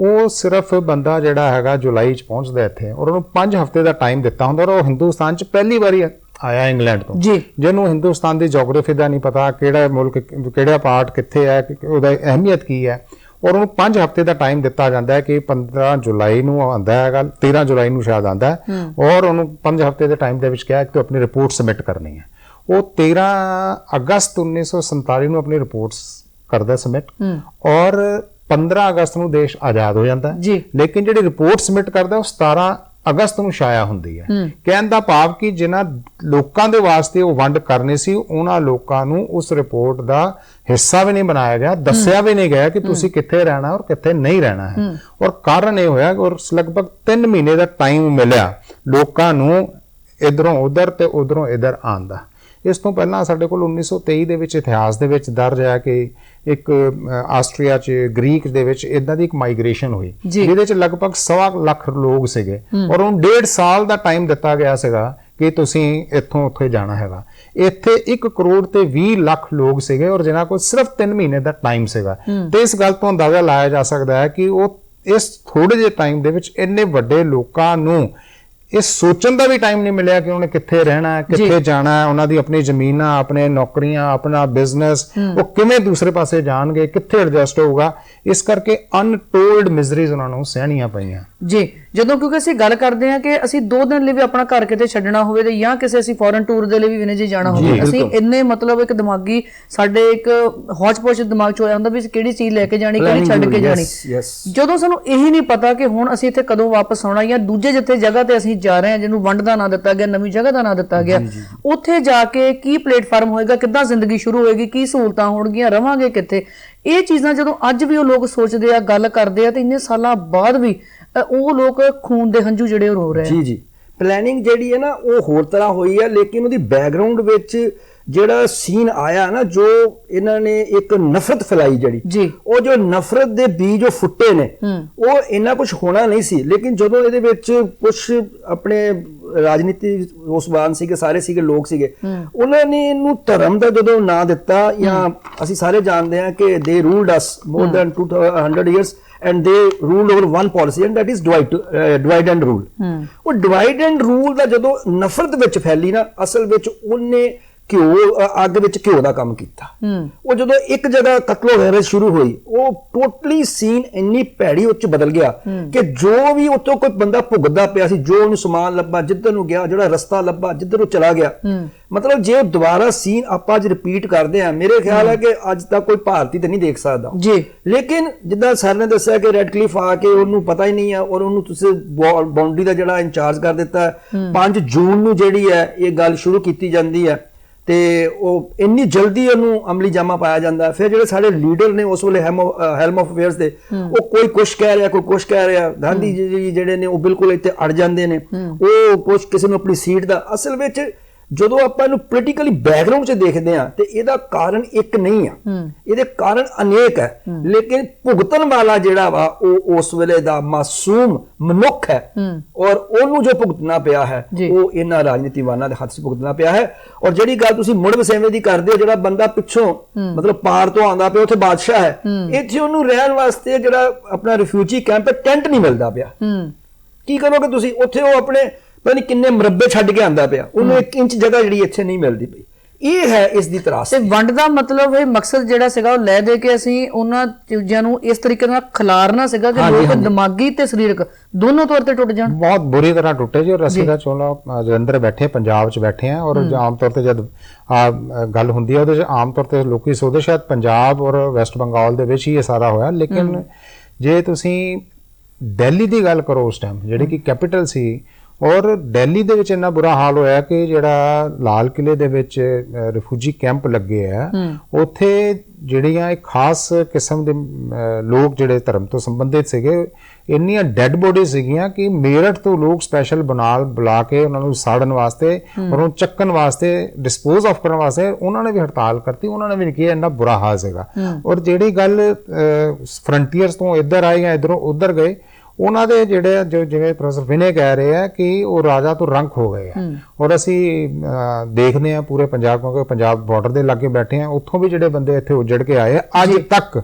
ਉਹ ਸਿਰਫ ਬੰਦਾ ਜਿਹੜਾ ਹੈਗਾ ਜੁਲਾਈ 'ਚ ਪਹੁੰਚਦਾ ਇੱਥੇ ਔਰ ਉਹਨੂੰ 5 ਹਫ਼ਤੇ ਦਾ ਟਾਈਮ ਦਿੱਤਾ ਹੁੰਦਾ ਔਰ ਉਹ ਹਿੰਦੁਸਤਾਨ 'ਚ ਪਹਿਲੀ ਵਾਰੀ ਆਇਆ ਇੰਗਲੈਂਡ ਤੋਂ। ਜਿਹਨੂੰ ਹਿੰਦੁਸਤਾਨ ਦੀ ਜੀਓਗ੍ਰਾਫੀ ਦਾ ਨਹੀਂ ਪਤਾ ਕਿਹੜਾ ਮੁਲਕ ਕਿਹੜਾ ਪਾਰਟ ਕਿੱਥੇ ਹੈ ਉਹਦਾ ਅਹਿਮੀਅਤ ਕੀ ਹੈ। ਔਰ ਉਹਨੂੰ 5 ਹਫ਼ਤੇ ਦਾ ਟਾਈਮ ਦਿੱਤਾ ਜਾਂਦਾ ਹੈ ਕਿ 15 ਜੁਲਾਈ ਨੂੰ ਆਉਂਦਾ ਹੈਗਾ 13 ਜੁਲਾਈ ਨੂੰ ਸ਼ਾਇਦ ਆਉਂਦਾ ਹੈ। ਔਰ ਉਹਨੂੰ 5 ਹਫ਼ਤੇ ਦੇ ਟਾਈਮ ਦੇ ਵਿੱਚ ਕਿਹਾ ਕਿ ਤੂੰ ਆਪਣੀ ਰਿਪੋਰਟ ਸਬਮਿਟ ਕਰਨੀ ਹੈ। ਉਹ 13 ਅਗਸਤ 1947 ਨੂੰ ਆਪਣੀ ਰਿਪੋਰਟਸ ਕਰਦਾ ਸਬਮਿਟ ਔਰ 15 ਅਗਸਤ ਨੂੰ ਦੇਸ਼ ਆਜ਼ਾਦ ਹੋ ਜਾਂਦਾ ਹੈ। ਲੇਕਿਨ ਜਿਹੜੀ ਰਿਪੋਰਟ ਸਬਮਿਟ ਕਰਦਾ ਉਹ 17 ਅਗਸਤ ਨੂੰ ਛਾਇਆ ਹੁੰਦੀ ਹੈ। ਕਹਿਣ ਦਾ ਭਾਵ ਕਿ ਜਿਨ੍ਹਾਂ ਲੋਕਾਂ ਦੇ ਵਾਸਤੇ ਉਹ ਵੰਡ ਕਰਨੀ ਸੀ ਉਹਨਾਂ ਲੋਕਾਂ ਨੂੰ ਉਸ ਰਿਪੋਰਟ ਦਾ ਹਿੱਸਾ ਵੀ ਨਹੀਂ ਬਣਾਇਆ ਗਿਆ ਦੱਸਿਆ ਵੀ ਨਹੀਂ ਗਿਆ ਕਿ ਤੁਸੀਂ ਕਿੱਥੇ ਰਹਿਣਾ ਔਰ ਕਿੱਥੇ ਨਹੀਂ ਰਹਿਣਾ ਹੈ। ਔਰ ਕਾਰਨ ਇਹ ਹੋਇਆ ਕਿ ਔਰ ਲਗਭਗ 3 ਮਹੀਨੇ ਦਾ ਟਾਈਮ ਮਿਲਿਆ ਲੋਕਾਂ ਨੂੰ ਇਧਰੋਂ ਉਧਰ ਤੇ ਉਧਰੋਂ ਇਧਰ ਆਉਣ ਦਾ। ਇਸ ਤੋਂ ਪਹਿਲਾਂ ਸਾਡੇ ਕੋਲ 1923 ਦੇ ਵਿੱਚ ਇਤਿਹਾਸ ਦੇ ਵਿੱਚ ਦਰਜ ਹੈ ਕਿ ਇੱਕ ਆਸਟਰੀਆ 'ਚ ਗ੍ਰੀਕ ਦੇ ਵਿੱਚ ਇਦਾਂ ਦੀ ਇੱਕ ਮਾਈਗ੍ਰੇਸ਼ਨ ਹੋਈ। ਜਿਹਦੇ 'ਚ ਲਗਭਗ ਸਵਾ ਲੱਖ ਲੋਕ ਸੀਗੇ। ਔਰ ਉਹਨੂੰ ਡੇਢ ਸਾਲ ਦਾ ਟਾਈਮ ਦਿੱਤਾ ਗਿਆ ਸੀਗਾ ਕਿ ਤੁਸੀਂ ਇੱਥੋਂ ਉੱਥੇ ਜਾਣਾ ਹੈਗਾ। ਇੱਥੇ 1 ਕਰੋੜ ਤੇ 20 ਲੱਖ ਲੋਕ ਸੀਗੇ ਔਰ ਜਿਨ੍ਹਾਂ ਕੋਲ ਸਿਰਫ 3 ਮਹੀਨੇ ਦਾ ਟਾਈਮ ਸੀਗਾ। ਤੇ ਇਸ ਗੱਲ ਤੋਂ ਅੰਦਾਜ਼ਾ ਲਾਇਆ ਜਾ ਸਕਦਾ ਹੈ ਕਿ ਉਹ ਇਸ ਥੋੜੇ ਜਿਹੇ ਟਾਈਮ ਦੇ ਵਿੱਚ ਇੰਨੇ ਵੱਡੇ ਲੋਕਾਂ ਨੂੰ ਇਹ ਸੋਚਣ ਦਾ ਵੀ ਟਾਈਮ ਨਹੀਂ ਮਿਲਿਆ ਕਿ ਉਹਨੇ ਕਿੱਥੇ ਰਹਿਣਾ ਹੈ ਕਿੱਥੇ ਜਾਣਾ ਹੈ ਉਹਨਾਂ ਦੀ ਆਪਣੀ ਜ਼ਮੀਨਾਂ ਆਪਣੇ ਨੌਕਰੀਆਂ ਆਪਣਾ ਬਿਜ਼ਨਸ ਉਹ ਕਿਵੇਂ ਦੂਸਰੇ ਪਾਸੇ ਜਾਣਗੇ ਕਿੱਥੇ ਐਡਜਸਟ ਹੋਊਗਾ? ਇਸ ਕਰਕੇ ਅਨਟੋਲਡ ਮਿਜ਼ਰੀਜ਼ ਉਹਨਾਂ ਨੂੰ ਸਹਿਣੀਆਂ ਪਈਆਂ।
ਜੀ। ਜਦੋਂ ਕਿਉਂਕਿ ਅਸੀਂ ਗੱਲ ਕਰਦੇ ਹਾਂ ਕਿ ਅਸੀਂ 2 ਦਿਨ ਲਈ ਵੀ ਆਪਣਾ ਘਰ ਕਿਤੇ ਛੱਡਣਾ ਹੋਵੇ ਤੇ ਜਾਂ ਕਿਸੇ ਅਸੀਂ ਫੋਰਨ ਟੂਰ ਦੇ ਲਈ ਵੀ ਵਿਨੇ ਜੀ ਜਾਣਾ ਹੋਵੇ ਅਸੀਂ ਇੰਨੇ ਮਤਲਬ ਇੱਕ ਦਿਮਾਗੀ ਸਾਡੇ ਇੱਕ ਹੌਚ-ਪੌਚ ਦਿਮਾਗ 'ਚ ਹੋਇਆ ਹੁੰਦਾ ਵੀ ਕਿਹੜੀ ਚੀਜ਼ ਲੈ ਕੇ ਜਾਣੀ ਕਿਹੜੀ ਛੱਡ ਕੇ ਜਾਣੀ। ਜਦੋਂ ਸਾਨੂੰ ਇਹੀ ਨਹੀਂ ਪਤਾ ਕਿ ਹੁਣ ਅਸੀਂ ਇੱਥੇ ਕਦੋਂ ਵਾਪਸ ਆਉਣਾ ਜਾਂ ਦੂਜੇ ਜਿੱਥੇ ਜਗ੍ਹਾ ਤੇ ਅਸੀਂ ਜਾ ਰਹੇ ਹਾਂ ਜਿਹਨੂੰ ਵੰਡ ਦਾ ਨਾਂ ਦਿੱਤਾ ਗਿਆ ਨਵੀਂ ਜਗ੍ਹਾ ਦਾ ਨਾਂ ਦਿੱਤਾ ਗਿਆ ਉੱਥੇ ਜਾ ਕੇ ਕੀ ਪਲੇਟਫਾਰਮ ਹੋਏਗਾ ਕਿੱਦਾਂ ਜ਼ਿੰਦਗੀ ਸ਼ੁਰੂ ਹੋਏਗੀ ਕੀ ਸਹੂਲਤਾਂ ਹੋਣਗੀਆਂ ਰਵਾਂਗੇ ਕਿੱਥੇ? ਇਹ ਚੀਜ਼ਾਂ ਜਦੋਂ ਅੱਜ ਵੀ ਉਹ ਲੋਕ ਸੋਚਦੇ ਆ ਗੱਲ ਕਰਦੇ ਆ ਤੇ ਇੰਨੇ ਸਾਲਾਂ ਬਾਅਦ ਵੀ ਉਹ ਲੋਕ ਖੂਨ ਦੇ ਹੰਝੂ ਜਿਹੜੇ ਰੋ ਰਹੇ ਆ।
ਜੀ ਜੀ। ਪਲੈਨਿੰਗ ਜਿਹੜੀ ਹੈ ਨਾ ਉਹ ਹੋਰ ਤਰ੍ਹਾਂ ਹੋਈ ਹੈ ਲੇਕਿਨ ਉਹਦੀ ਬੈਕਗ੍ਰਾਉਂਡ ਵਿੱਚ ਜਿਹੜਾ ਸੀਨ ਆਇਆ ਨਾ ਜੋ ਇਹਨਾਂ ਨੇ ਇੱਕ ਨਫ਼ਰਤ ਫੈਲਾਈ ਜਿਹੜੀ ਉਹ ਜੋ ਨਫ਼ਰਤ ਦੇ ਬੀਜ ਉਹ ਫੁੱਟੇ ਨੇ ਉਹ ਇੰਨਾ ਕੁਝ ਹੋਣਾ ਨਹੀਂ ਸੀ। ਲੇਕਿਨ ਜਦੋਂ ਇਹਦੇ ਵਿੱਚ ਕੁਝ ਆਪਣੇ ਰਾਜਨੀਤੀ ਉਸਬਾਨ ਸੀਗੇ ਸਾਰੇ ਸੀਗੇ ਲੋਕ ਸੀਗੇ ਉਹਨਾਂ ਨੇ ਇਹਨੂੰ ਧਰਮ ਦਾ ਜਦੋਂ ਨਾਂ ਦਿੱਤਾ ਜਾਂ ਅਸੀਂ ਸਾਰੇ ਜਾਣਦੇ ਹਾਂ ਕਿ they ruled us more than 200 years and they rule over one policy and that is divide divide and rule ਉਹ ਡਿਵਾਈਡ ਐਂਡ ਰੂਲ ਦਾ ਜਦੋਂ ਨਫ਼ਰਤ ਵਿੱਚ ਫੈਲੀ ਨਾ ਅਸਲ ਵਿੱਚ ਉਹਨੇ ਘਿਓ ਅੱਗ ਵਿੱਚ ਘਿਓ ਦਾ ਕੰਮ ਕੀਤਾ। ਉਹ ਜਦੋਂ ਇੱਕ ਜਗ੍ਹਾ ਕਤਲੋ ਗੈਰਜ ਸ਼ੁਰੂ ਹੋਈ ਉਹ ਟੋਟਲੀ ਸੀਨ ਇੰਨੀ ਭੈੜੀ ਉੱਚ ਬਦਲ ਗਿਆ ਕਿ ਜੋ ਵੀ ਉੱਤੋਂ ਕੋਈ ਬੰਦਾ ਭੁਗਦਾ ਪਿਆ ਸੀ ਜੋ ਉਹਨੂੰ ਸਮਾਨ ਲੱਭਾ ਜਿੱਧਰ ਨੂੰ ਗਿਆ ਜਿਹੜਾ ਰਸਤਾ ਲੱਭਾ ਜਿੱਧਰ ਉਹ ਚਲਾ ਗਿਆ। ਮਤਲਬ ਜੇ ਉਹ ਦੁਬਾਰਾ ਸੀਨ ਆਪਾਂ ਅੱਜ ਰਿਪੀਟ ਕਰਦੇ ਆ ਮੇਰੇ ਖਿਆਲ ਹੈ। ਕਿ ਅੱਜ ਤੱਕ ਕੋਈ ਭਾਰਤੀ ਤੇ ਨਹੀਂ ਦੇਖ ਸਕਦਾ।
ਜੀ।
ਲੇਕਿਨ ਜਿੱਦਾਂ ਸਰ ਨੇ ਦੱਸਿਆ ਕਿ ਰੈੱਡ ਕਲਿਫ ਆ ਕੇ ਉਹਨੂੰ ਪਤਾ ਹੀ ਨਹੀਂ ਆ ਔਰ ਉਹਨੂੰ ਤੁਸੀਂ ਬਾਉਂਡਰੀ ਦਾ ਜਿਹੜਾ ਇੰਚਾਰਜ ਕਰ ਦਿੱਤਾ ਹੈ। 5 ਜੂਨ ਨੂੰ ਜਿਹੜੀ ਹੈ ਇਹ ਗੱਲ ਸ਼ੁਰੂ ਕੀਤੀ ਜਾਂਦੀ ਹੈ। ਤੇ ਉਹ ਇੰਨੀ ਜਲਦੀ ਉਹਨੂੰ ਅਮਲੀ ਜਾਮਾ ਪਾਇਆ ਜਾਂਦਾ। ਫਿਰ ਜਿਹੜੇ ਸਾਡੇ ਲੀਡਰ ਨੇ ਉਸ ਵੇਲੇ ਹੈਲਮ ਆਫ ਅਫੇਅਰਸ ਦੇ ਉਹ ਕੋਈ ਕੁਛ ਕਹਿ ਰਿਹਾ ਕੋਈ ਕੁਛ ਕਹਿ ਰਿਹਾ। ਗਾਂਧੀ ਜੀ ਜੀ ਜਿਹੜੇ ਨੇ ਉਹ ਬਿਲਕੁਲ ਇੱਥੇ ਅੜ ਜਾਂਦੇ ਨੇ। ਉਹ ਕੁਛ ਕਿਸੇ ਨੂੰ ਆਪਣੀ ਸੀਟ ਦਾ ਅਸਲ ਵਿੱਚ ਜਦੋਂ ਆਪਾਂ ਇਹਨੂੰ ਪੋਲੀਟੀਕਲੀ ਬੈਕਗ੍ਰਾਉਂਡ 'ਚ ਦੇਖਦੇ ਆ ਤੇ ਇਹਦਾ ਕਾਰਨ ਇੱਕ ਨਹੀਂ ਆ। ਇਹਦੇ ਕਾਰਨ ਅਨੇਕ ਹੈ। ਲੇਕਿਨ ਭੁਗਤਣ ਵਾਲਾ ਜਿਹੜਾ ਵਾ ਉਹ ਉਸ ਵੇਲੇ ਦਾ ਮਾਸੂਮ ਮਨੁੱਖ ਹੈ। ਔਰ ਉਹਨੂੰ ਜੋ ਭੁਗਤਣਾ ਪਿਆ ਹੈ। ਉਹ ਇਹਨਾਂ ਰਾਜਨੀਤੀਵਾਨਾਂ ਦੇ ਹੱਥ 'ਚ ਭੁਗਤਣਾ ਪਿਆ ਹੈ। ਔਰ ਜਿਹੜੀ ਗੱਲ ਤੁਸੀਂ ਮੁੜ ਵਸੇਵੇਂ ਦੀ ਕਰਦੇ ਹੋ ਜਿਹੜਾ ਬੰਦਾ ਪਿੱਛੋਂ ਮਤਲਬ ਪਾਰ ਤੋਂ ਆਉਂਦਾ ਪਿਆ ਉੱਥੇ ਬਾਦਸ਼ਾਹ ਹੈ। ਇੱਥੇ ਉਹਨੂੰ ਰਹਿਣ ਵਾਸਤੇ ਜਿਹੜਾ ਆਪਣਾ ਰਿਫਿਊਜੀ ਕੈਂਪ ਹੈ ਟੈਂਟ ਨਹੀਂ ਮਿਲਦਾ ਪਿਆ। ਕੀ ਕਰੋਗੇ ਤੁਸੀਂ? ਉੱਥੇ ਉਹ ਆਪਣੇ ਪਤਾ ਨਹੀਂ ਕਿੰਨੇ ਮਰੱਬੇ ਛੱਡ ਕੇ ਆਂਦਾ ਪਿਆ। ਉਹਨੂੰ 1 ਇੰਚ ਜਗ੍ਹਾ ਜਿਹੜੀ ਇੱਥੇ ਨਹੀਂ ਮਿਲਦੀ ਪਈ। ਇਹ ਹੈ ਇਸ ਦੀ ਤਰਾਸ
ਤੇ ਵੰਡ ਦਾ ਮਤਲਬ ਇਹ ਮਕਸਦ ਜਿਹੜਾ ਸੀਗਾ ਉਹ ਲੈ ਦੇ ਕੇ ਅਸੀਂ ਉਹਨਾਂ ਚੀਜ਼ਾਂ ਨੂੰ ਇਸ ਤਰੀਕੇ ਨਾਲ ਖਿਲਾਰਨਾ ਸੀਗਾ ਕਿ ਲੋਕ। ਦਿਮਾਗੀ ਤੇ ਸਰੀਰਕ ਦੋਨੋਂ ਤੌਰ ਤੇ ਟੁੱਟ ਜਾਣ।
ਬਹੁਤ ਬੁਰੀ ਤਰ੍ਹਾਂ ਟੁੱਟੇ ਜੀ ਔਰ ਅਸੀਂ ਤਾਂ ਚੋਲਾ ਜਲੰਧਰ ਬੈਠੇ ਪੰਜਾਬ 'ਚ ਬੈਠੇ ਆ ਔਰ ਆਮ ਤੌਰ ਤੇ ਜਦ ਆ ਗੱਲ ਹੁੰਦੀ ਹੈ ਉਹਦੇ 'ਚ ਆਮ ਤੌਰ ਤੇ ਲੋਕੀ ਸੋਚਦੇ ਸ਼ਾਇਦ ਪੰਜਾਬ ਔਰ ਵੈਸਟ ਬੰਗਾਲ ਦੇ ਵਿੱਚ ਹੀ ਇਹ ਸਾਰਾ ਹੋਇਆ ਲੇਕਿਨ ਜੇ ਤੁਸੀਂ ਦਿੱਲੀ ਦੀ ਗੱਲ ਕਰੋ ਉਸ ਟਾਈਮ ਜਿਹੜੀ ਕਿ ਕੈਪੀਟਲ ਸੀ ਔਰ ਦਿੱਲੀ ਦੇ ਵਿੱਚ ਇੰਨਾ ਬੁਰਾ ਹਾਲ ਹੋਇਆ ਕਿ ਜਿਹੜਾ ਲਾਲ ਕਿਲੇ ਦੇ ਵਿੱਚ ਰਿਫਿਊਜੀ ਕੈਂਪ ਲੱਗੇ ਆ ਉੱਥੇ ਜਿਹੜੀਆਂ ਇੱਕ ਖਾਸ ਕਿਸਮ ਦੇ ਲੋਕ ਜਿਹੜੇ ਧਰਮ ਤੋਂ ਸੰਬੰਧਿਤ ਸੀਗੇ ਇੰਨੀਆਂ ਡੈੱਡ ਬੋਡੀ ਸੀਗੀਆਂ ਕਿ ਮੇਰਠ ਤੋਂ ਲੋਕ ਸਪੈਸ਼ਲ ਬਣਾ ਬੁਲਾ ਕੇ ਉਹਨਾਂ ਨੂੰ ਸਾੜਨ ਵਾਸਤੇ ਔਰ ਉਹਨੂੰ ਚੱਕਣ ਵਾਸਤੇ ਡਿਸਪੋਜ਼ ਆਫ ਕਰਨ ਵਾਸਤੇ ਉਹਨਾਂ ਨੇ ਵੀ ਹੜਤਾਲ ਕਰਤੀ ਉਹਨਾਂ ਨੇ ਵੀ ਕਿਹਾ ਇੰਨਾ ਬੁਰਾ ਹਾਲ ਸੀਗਾ। ਔਰ ਜਿਹੜੀ ਗੱਲ ਫਰੰਟੀਅਰਸ ਤੋਂ ਇੱਧਰ ਆਏ ਜਾਂ ਇਧਰੋਂ ਉੱਧਰ ਗਏ ਉਹਨਾਂ ਦੇ ਜਿਹੜੇ ਜਿਵੇਂ ਪ੍ਰੋਫੈਸਰ ਵਿਨੇ ਕਹਿ ਰਹੇ ਆ ਕਿ ਉਹ ਰਾਜਾ ਤੋਂ ਰੰਕ ਹੋ ਗਏ ਆ। ਔਰ ਅਸੀਂ ਦੇਖਦੇ ਆ ਪੂਰੇ ਪੰਜਾਬ ਕਿਉਂਕਿ ਪੰਜਾਬ ਬਾਰਡਰ ਦੇ ਲਾਗੇ ਬੈਠੇ ਆ। ਉੱਥੋਂ ਵੀ ਜਿਹੜੇ ਬੰਦੇ ਇੱਥੇ ਉੱਜੜ ਕੇ ਆਏ ਆ ਅੱਜ ਤੱਕ।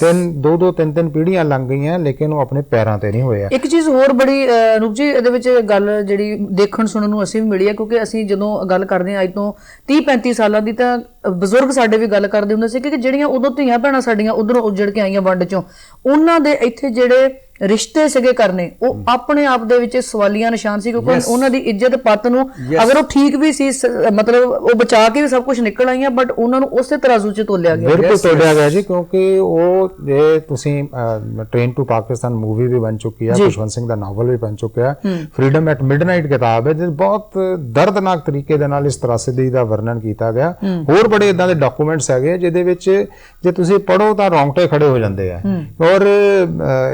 ਤਿੰਨ ਦੋ ਦੋ ਤਿੰਨ ਤਿੰਨ ਪੀੜ੍ਹੀਆਂ ਲੰਘ ਗਈਆਂ ਲੇਕਿਨ ਉਹ ਆਪਣੇ ਪੈਰਾਂ ਤੇ ਨਹੀਂ ਹੋਏ ਆ।
ਇੱਕ ਚੀਜ਼ ਹੋਰ ਬੜੀ ਅਨੂਪ ਜੀ ਇਹਦੇ ਵਿੱਚ ਗੱਲ ਜਿਹੜੀ ਦੇਖਣ ਸੁਣਨ ਨੂੰ ਅਸੀਂ ਵੀ ਮਿਲੀ ਹੈ ਕਿਉਂਕਿ ਅਸੀਂ ਜਦੋਂ ਗੱਲ ਕਰਦੇ ਹਾਂ ਅੱਜ ਤੋਂ 30 35 ਸਾਲਾਂ ਦੀ ਤਾਂ ਬਜ਼ੁਰਗ ਸਾਡੇ ਵੀ ਗੱਲ ਕਰਦੇ ਹੁੰਦੇ ਸੀ ਕਿ ਜਿਹੜੀਆਂ ਉਦੋਂ ਧੀਆਂ ਭੈਣਾਂ ਸਾਡੀਆਂ ਉਧਰੋਂ ਉੱਜੜ ਕੇ ਆਈਆਂ ਵੰਡ ਚੋਂ ਉਹਨਾਂ ਦੇ ਇੱਥੇ ਜਿਹੜੇ ਰਿਸ਼ਤੇ ਸੀਗੇ ਕਰਨੇ ਉਹ ਆਪਣੇ ਆਪ ਦੇ ਵਿੱਚ ਸਵਾਲੀਆ ਨਿਸ਼ਾਨ ਸੀ ਕਿਉਂਕਿ. ਉਹਨਾਂ ਦੀ ਇੱਜ਼ਤ ਪੱਤ ਨੂੰ. ਅਗਰ ਉਹ ਠੀਕ ਵੀ ਸੀ ਮਤਲਬ ਉਹ ਬਚਾ ਕੇ ਵੀ ਸਭ ਕੁਝ ਨਿਕਲ ਆਈਆਂ ਬਟ ਉਹਨਾਂ ਨੂੰ ਉਸੇ ਤਰਾਜ਼ੂ 'ਚ ਤੋਲਿਆ ਗਿਆ।
ਬਿਲਕੁਲ ਤੋੜਿਆ ਗਿਆ ਜੀ ਕਿਉਂਕਿ ਉਹ ਜੇ ਤੁਸੀਂ ਟ੍ਰੇਨ ਟੂ ਪਾਕਿਸਤਾਨ ਮੂਵੀ ਵੀ ਬਣ ਚੁੱਕੀ ਹੈ ਖੁਸ਼ਵੰਤ ਸਿੰਘ ਦਾ ਨਾਵਲ ਵੀ ਬਣ ਚੁੱਕਿਆ। ਹੈ। ਫਰੀडम ਐਟ ਮਿਡਨਾਈਟ ਕਿਤਾਬ ਹੈ ਜਿਸ ਬਹੁਤ ਦਰਦਨਾਕ ਤਰੀਕੇ ਦੇ ਨਾਲ ਇਸ ਤਰਾਸਦੀ ਦਾ ਵਰਣਨ ਕੀਤਾ ਗਿਆ। ਹੋਰ ਬੜੇ ਇਦਾਂ ਦੇ ਡਾਕੂਮੈਂਟਸ ਹੈਗੇ ਜਿਹਦੇ ਵਿੱਚ ਜੇ ਤੁਸੀਂ ਪੜੋ ਤਾਂ ਰੌਂਗਟੇ ਖੜੇ ਹੋ ਜਾਂਦੇ ਆ। ਔਰ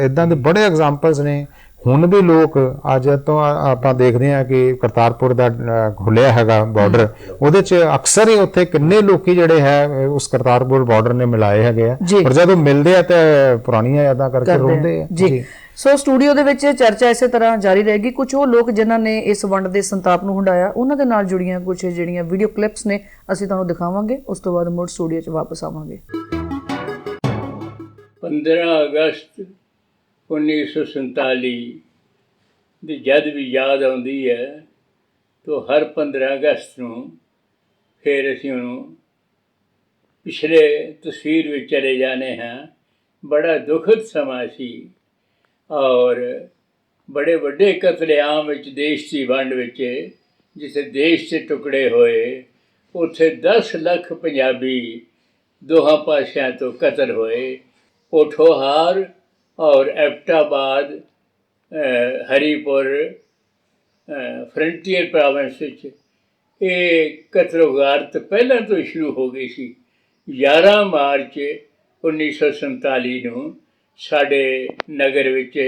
ਇਦਾਂ ਦੇ ਬੜੇ ਐਗਜ਼ਾਮਪਲਸ ਨੇ। ਹੁਣ ਵੀ ਲੋਕ ਅੱਜ ਤੋਂ ਆਪਾਂ ਦੇਖਦੇ ਆ ਕਿ ਕਰਤਾਰਪੁਰ ਦਾ ਖੁੱਲਿਆ ਹੈਗਾ ਬਾਰਡਰ ਉਹਦੇ ਚ ਅਕਸਰ ਹੀ ਉੱਥੇ ਕਿੰਨੇ ਲੋਕੀ ਜਿਹੜੇ ਹੈ ਉਸ ਕਰਤਾਰਪੁਰ ਬਾਰਡਰ ਨੇ ਮਿਲਾਏ ਹੈਗੇ ਆ। ਪਰ ਜਦੋਂ ਮਿਲਦੇ ਆ ਤੇ ਪੁਰਾਣੀਆਂ ਯਾਦਾਂ ਕਰਕੇ ਰੋਂਦੇ
ਆ।
ਆ।
ਜੀ। ਸੋ ਸਟੂਡੀਓ ਦੇ ਵਿੱਚ ਚਰਚਾ ਇਸੇ ਤਰ੍ਹਾਂ ਜਾਰੀ ਰਹੇਗੀ। ਕੁਝ ਉਹ ਲੋਕ ਜਿਨ੍ਹਾਂ ਨੇ ਇਸ ਵੰਡ ਦੇ ਸੰਤਾਪ ਨੂੰ ਹੰਡਾਇਆ ਉਹਨਾਂ ਦੇ ਨਾਲ ਜੁੜੀਆਂ ਕੁਝ ਜਿਹੜੀਆਂ ਵੀਡੀਓ ਕਲਿੱਪਸ ਨੇ ਅਸੀਂ ਤੁਹਾਨੂੰ ਦਿਖਾਵਾਂਗੇ। ਉਸ ਤੋਂ ਬਾਅਦ ਮੁੜ ਸਟੂਡੀਓ 'ਚ ਵਾਪਸ ਆਵਾਂਗੇ।
15 ਅਗਸਤ 1947 ਦੀ ਜਦ ਵੀ ਯਾਦ ਆਉਂਦੀ ਹੈ, ਤਾਂ ਹਰ 15 ਅਗਸਤ ਨੂੰ ਫਿਰ ਅਸੀਂ ਉਹਨੂੰ ਪਿਛਲੇ ਤਸਵੀਰ ਵਿੱਚ ਚਲੇ ਜਾਣੇ ਹਾਂ। ਬੜਾ ਦੁਖਦ ਸਮਾਂ ਸੀ ਔਰ ਬੜੇ ਵੱਡੇ ਕਤਲੇਆਮ ਵਿੱਚ, ਦੇਸ਼ ਦੀ ਵੰਡ ਵਿੱਚ, ਜਿੱਥੇ ਦੇਸ਼ ਦੇ ਟੁਕੜੇ ਹੋਏ, ਉੱਥੇ 10 ਲੱਖ ਪੰਜਾਬੀ ਦੋਹਾਂ ਪਾਸਿਆਂ ਤੋਂ ਕਤਲ ਹੋਏ। ਪੋਠੋਹਾਰ ਔਰ ਐਬਟਾਬਾਦ ਅ, ਹਰੀਪੁਰ ਫਰੰਟੀਅਰ ਪ੍ਰੋਵਿੰਸ ਵਿੱਚ ਇਹ ਕਤਲੋਗਾਰਤ ਪਹਿਲਾਂ ਤੋਂ ਸ਼ੁਰੂ ਹੋ ਗਈ ਸੀ। 11 ਮਾਰਚ 1947 ਨੂੰ ਸਾਡੇ ਨਗਰ ਵਿੱਚ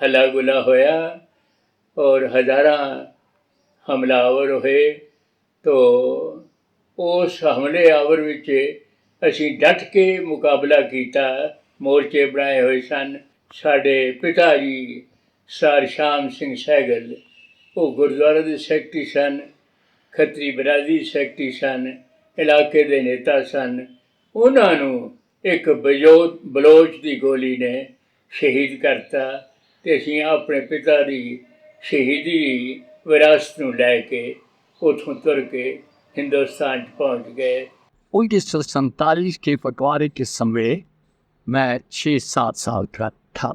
ਹਲਾ ਗੁਲਾ ਹੋਇਆ ਔਰ ਹਜ਼ਾਰਾਂ ਹਮਲਾਵਰ ਹੋਏ ਤੋ ਉਸ ਹਮਲੇ ਆਵਰ ਵਿੱਚ ਅਸੀਂ ਡਟ ਕੇ ਮੁਕਾਬਲਾ ਕੀਤਾ ਮੋਰਚੇ ਬਣਾਏ ਹੋਏ ਸਨ ਸਾਡੇ ਪਿਤਾ ਜੀ ਸਰ ਸ਼ਾਮ ਸਿੰਘ ਸਹਿਗਲ ਉਹ ਗੁਰਦੁਆਰਾ ਦੇ ਸੈਕਟਰੀ ਸਨ ਖੱਤਰੀ ਬਰਾਦਰੀ ਸੈਕਟਰੀ ਸਨ ਇਲਾਕੇ ਦੇ ਨੇਤਾ ਸਨ ਉਹਨਾਂ ਨੂੰ ਇੱਕ ਬਜੋਤ ਬਲੋਚ ਦੀ ਗੋਲੀ ਨੇ ਸ਼ਹੀਦ ਕਰਤਾ ਤੇ ਅਸੀਂ ਆਪਣੇ ਪਿਤਾ ਦੀ ਸ਼ਹੀਦੀ ਵਿਰਾਸਤ ਨੂੰ ਲੈ ਕੇ ਉੱਥੋਂ ਤੁਰ ਕੇ ਹਿੰਦੁਸਤਾਨ 'ਚ ਪਹੁੰਚ ਗਏ
उन्नीस सौ सैंतालीस के बंटवारे के समय मैं छः सात साल का था।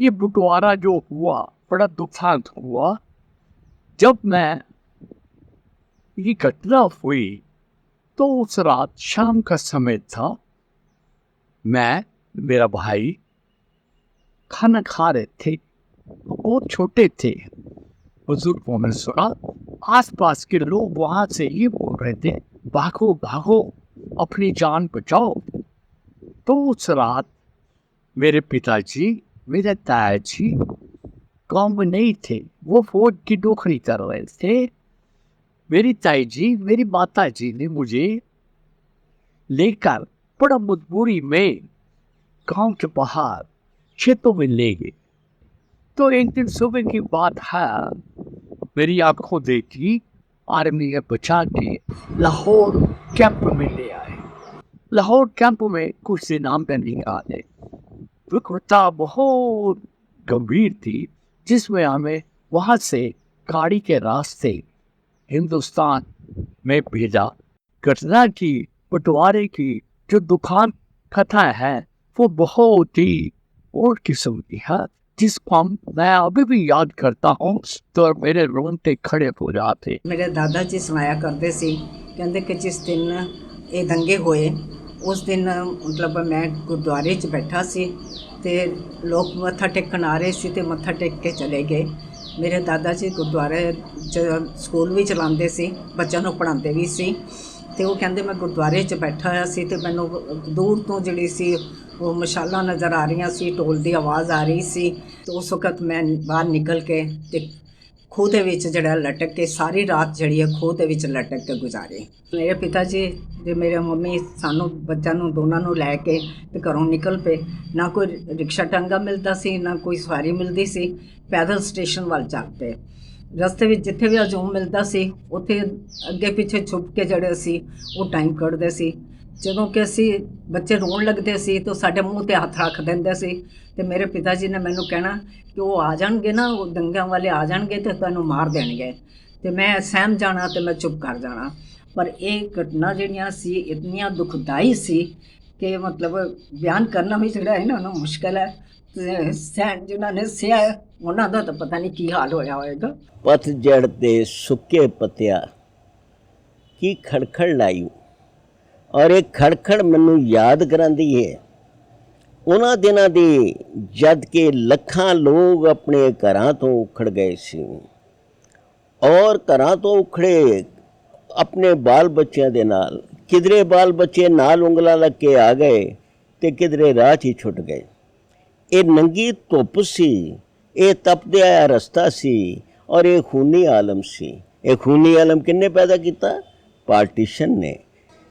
ये बंटवारा जो हुआ, बड़ा दुखद हुआ। जब मैं ये घटना हुई तो उस रात शाम का समय था। मैं, मेरा भाई खाना खा रहे थे, बहुत छोटे थे। बुज़ुर्गों में सुना, आसपास के लोग वहाँ से ये बोल रहे थे, भागो भागो, अपनी जान बचाओ। तो उस रात मेरे पिताजी, मेरे ताया जी गाँव में नहीं थे। वो फौज की नौकरी कर रहे थे। मेरी ताई जी मेरी माता जी ने मुझे लेकर बड़ा मजबूरी में गाँव के बाहर खेतों में ले गए। तो एक दिन सुबह की बात है, मेरी आँखों देखी, आर्मी ने बचा के लाहौर कैंप में ले आए लाहौर कैंप में कुछ इनाम पर नहीं आ गए विकृता बहुत गंभीर थी जिसमें हमें वहाँ से गाड़ी के रास्ते हिंदुस्तान में भेजा घटना की बंटवारे की जो दुकान कथा है वो बहुत ही और किस्म की है जिसको हम मैं अभी भी याद करता हूँ तो मेरे रोंगटे खड़े हो जाते
मेरे दादाजी सुनाया करते सी कहते कि जिस दिन ये दंगे हुए ਉਸ ਦਿਨ, ਮਤਲਬ ਮੈਂ ਗੁਰਦੁਆਰੇ 'ਚ ਬੈਠਾ ਸੀ ਤੇ ਲੋਕ ਮੱਥਾ ਟੇਕਣ ਆ ਰਹੇ ਸੀ ਤੇ ਮੱਥਾ ਟੇਕ ਕੇ ਚਲੇ ਗਏ। ਮੇਰੇ ਦਾਦਾ ਜੀ ਗੁਰਦੁਆਰੇ 'ਚ ਸਕੂਲ ਵੀ ਚਲਾਉਂਦੇ ਸੀ, ਬੱਚਿਆਂ ਨੂੰ ਪੜ੍ਹਾਉਂਦੇ ਵੀ ਸੀ ਤੇ ਉਹ ਕਹਿੰਦੇ ਮੈਂ ਗੁਰਦੁਆਰੇ 'ਚ ਬੈਠਾ ਹੋਇਆ ਸੀ ਤੇ ਮੈਨੂੰ ਦੂਰ ਤੋਂ ਜਿਹੜੀ ਸੀ ਉਹ ਮਸ਼ਾਲਾਂ ਨਜ਼ਰ ਆ ਰਹੀਆਂ ਸੀ, ਢੋਲ ਦੀ ਆਵਾਜ਼ ਆ ਰਹੀ ਸੀ ਤੇ ਉਸ ਵਕਤ ਮੈਂ ਬਾਹਰ ਨਿਕਲ ਕੇ ਤੇ ਖੂਹ ਦੇ ਵਿੱਚ ਜਿਹੜਾ ਲਟਕ ਕੇ ਸਾਰੀ ਰਾਤ ਜਿਹੜੀ ਹੈ ਖੂਹ ਦੇ ਵਿੱਚ ਲਟਕ ਕੇ ਗੁਜ਼ਾਰੀ। ਮੇਰੇ ਪਿਤਾ ਜੀ ਤੇ ਮੇਰੇ ਮੰਮੀ ਸਾਨੂੰ ਬੱਚਿਆਂ ਨੂੰ ਦੋਨਾਂ ਨੂੰ ਲੈ ਕੇ ਤੇ ਘਰੋਂ ਨਿਕਲ ਪਏ। ਨਾ ਕੋਈ ਰਿਕਸ਼ਾ ਟਾਂਗਾ ਮਿਲਦਾ ਸੀ, ਨਾ ਕੋਈ ਸਵਾਰੀ ਮਿਲਦੀ ਸੀ। ਪੈਦਲ ਸਟੇਸ਼ਨ ਵੱਲ ਚੱਲ ਪਏ। ਰਸਤੇ ਵਿੱਚ ਜਿੱਥੇ ਵੀ ਅਜੂਮ ਮਿਲਦਾ ਸੀ, ਉੱਥੇ ਅੱਗੇ ਪਿੱਛੇ ਛੁਪ ਕੇ ਜਿਹੜੇ ਸੀ ਉਹ ਟਾਈਮ ਕੱਢਦੇ ਸੀ। ਜਦੋਂ ਕਿ ਅਸੀਂ ਬੱਚੇ ਰੋਣ ਲੱਗਦੇ ਸੀ ਤਾਂ ਸਾਡੇ ਮੂੰਹ ਤੇ ਹੱਥ ਰੱਖ ਦਿੰਦੇ ਸੀ ਤੇ ਮੇਰੇ ਪਿਤਾ ਜੀ ਨੇ ਮੈਨੂੰ ਕਹਿਣਾ ਕਿ ਉਹ ਆ ਜਾਣਗੇ ਨਾ, ਉਹ ਦੰਗਿਆਂ ਵਾਲੇ ਆ ਜਾਣਗੇ ਤੇ ਤੁਹਾਨੂੰ ਮਾਰ ਦੇਣਗੇ। ਤੇ ਮੈਂ ਸਹਿਮ ਜਾਣਾ ਤੇ ਮੈਂ ਚੁੱਪ ਕਰ ਜਾਣਾ। ਪਰ ਇਹ ਘਟਨਾ ਜਿਹੜੀਆਂ ਸੀ ਇਤਨੀਆਂ ਦੁਖਦਾਈ ਸੀ ਕਿ ਮਤਲਬ ਬਿਆਨ ਕਰਨਾ ਵੀ ਜਿਹੜਾ ਹੈ ਨਾ, ਉਹਨੂੰ ਮੁਸ਼ਕਲ ਹੈ। ਤੇ ਸਹਿਣ ਜਿਨ੍ਹਾਂ ਨੇ ਸਿਆ, ਉਹਨਾਂ ਦਾ ਤਾਂ ਪਤਾ ਨਹੀਂ ਕੀ ਹਾਲ ਹੋਇਆ ਹੋਵੇਗਾ
ਪਤਝੜ ਦੇ ਸੁੱਕੇ ਪੱਤਿਆਂ, ਕੀ ਖੜਖੜ ਲਾਈ ਔਰ ਇਹ ਖੜਖੜ ਮੈਨੂੰ ਯਾਦ ਕਰਾਂਦੀ ਹੈ ਉਹਨਾਂ ਦਿਨਾਂ ਦੀ ਜਦ ਕਿ ਲੱਖਾਂ ਲੋਕ ਆਪਣੇ ਘਰਾਂ ਤੋਂ ਉਖੜ ਗਏ ਸੀ। ਔਰ ਘਰਾਂ ਤੋਂ ਉਖੜੇ ਆਪਣੇ ਬਾਲ ਬੱਚਿਆਂ ਦੇ ਨਾਲ, ਕਿਧਰੇ ਬਾਲ ਬੱਚੇ ਨਾਲ ਉਂਗਲਾਂ ਲੱਗ ਕੇ ਆ ਗਏ ਤੇ ਕਿਧਰੇ ਰਾਹ 'ਚ ਹੀ ਛੁੱਟ ਗਏ। ਇਹ ਨੰਗੀ ਧੁੱਪ ਸੀ, ਇਹ ਤਪਦੇ ਰਸਤਾ ਸੀ ਔਰ ਇਹ ਖੂਨੀ ਆਲਮ ਸੀ। ਇਹ ਖੂਨੀ ਆਲਮ ਕਿੰਨੇ ਪੈਦਾ ਕੀਤਾ? ਪਾਰਟੀਸ਼ਨ ਨੇ।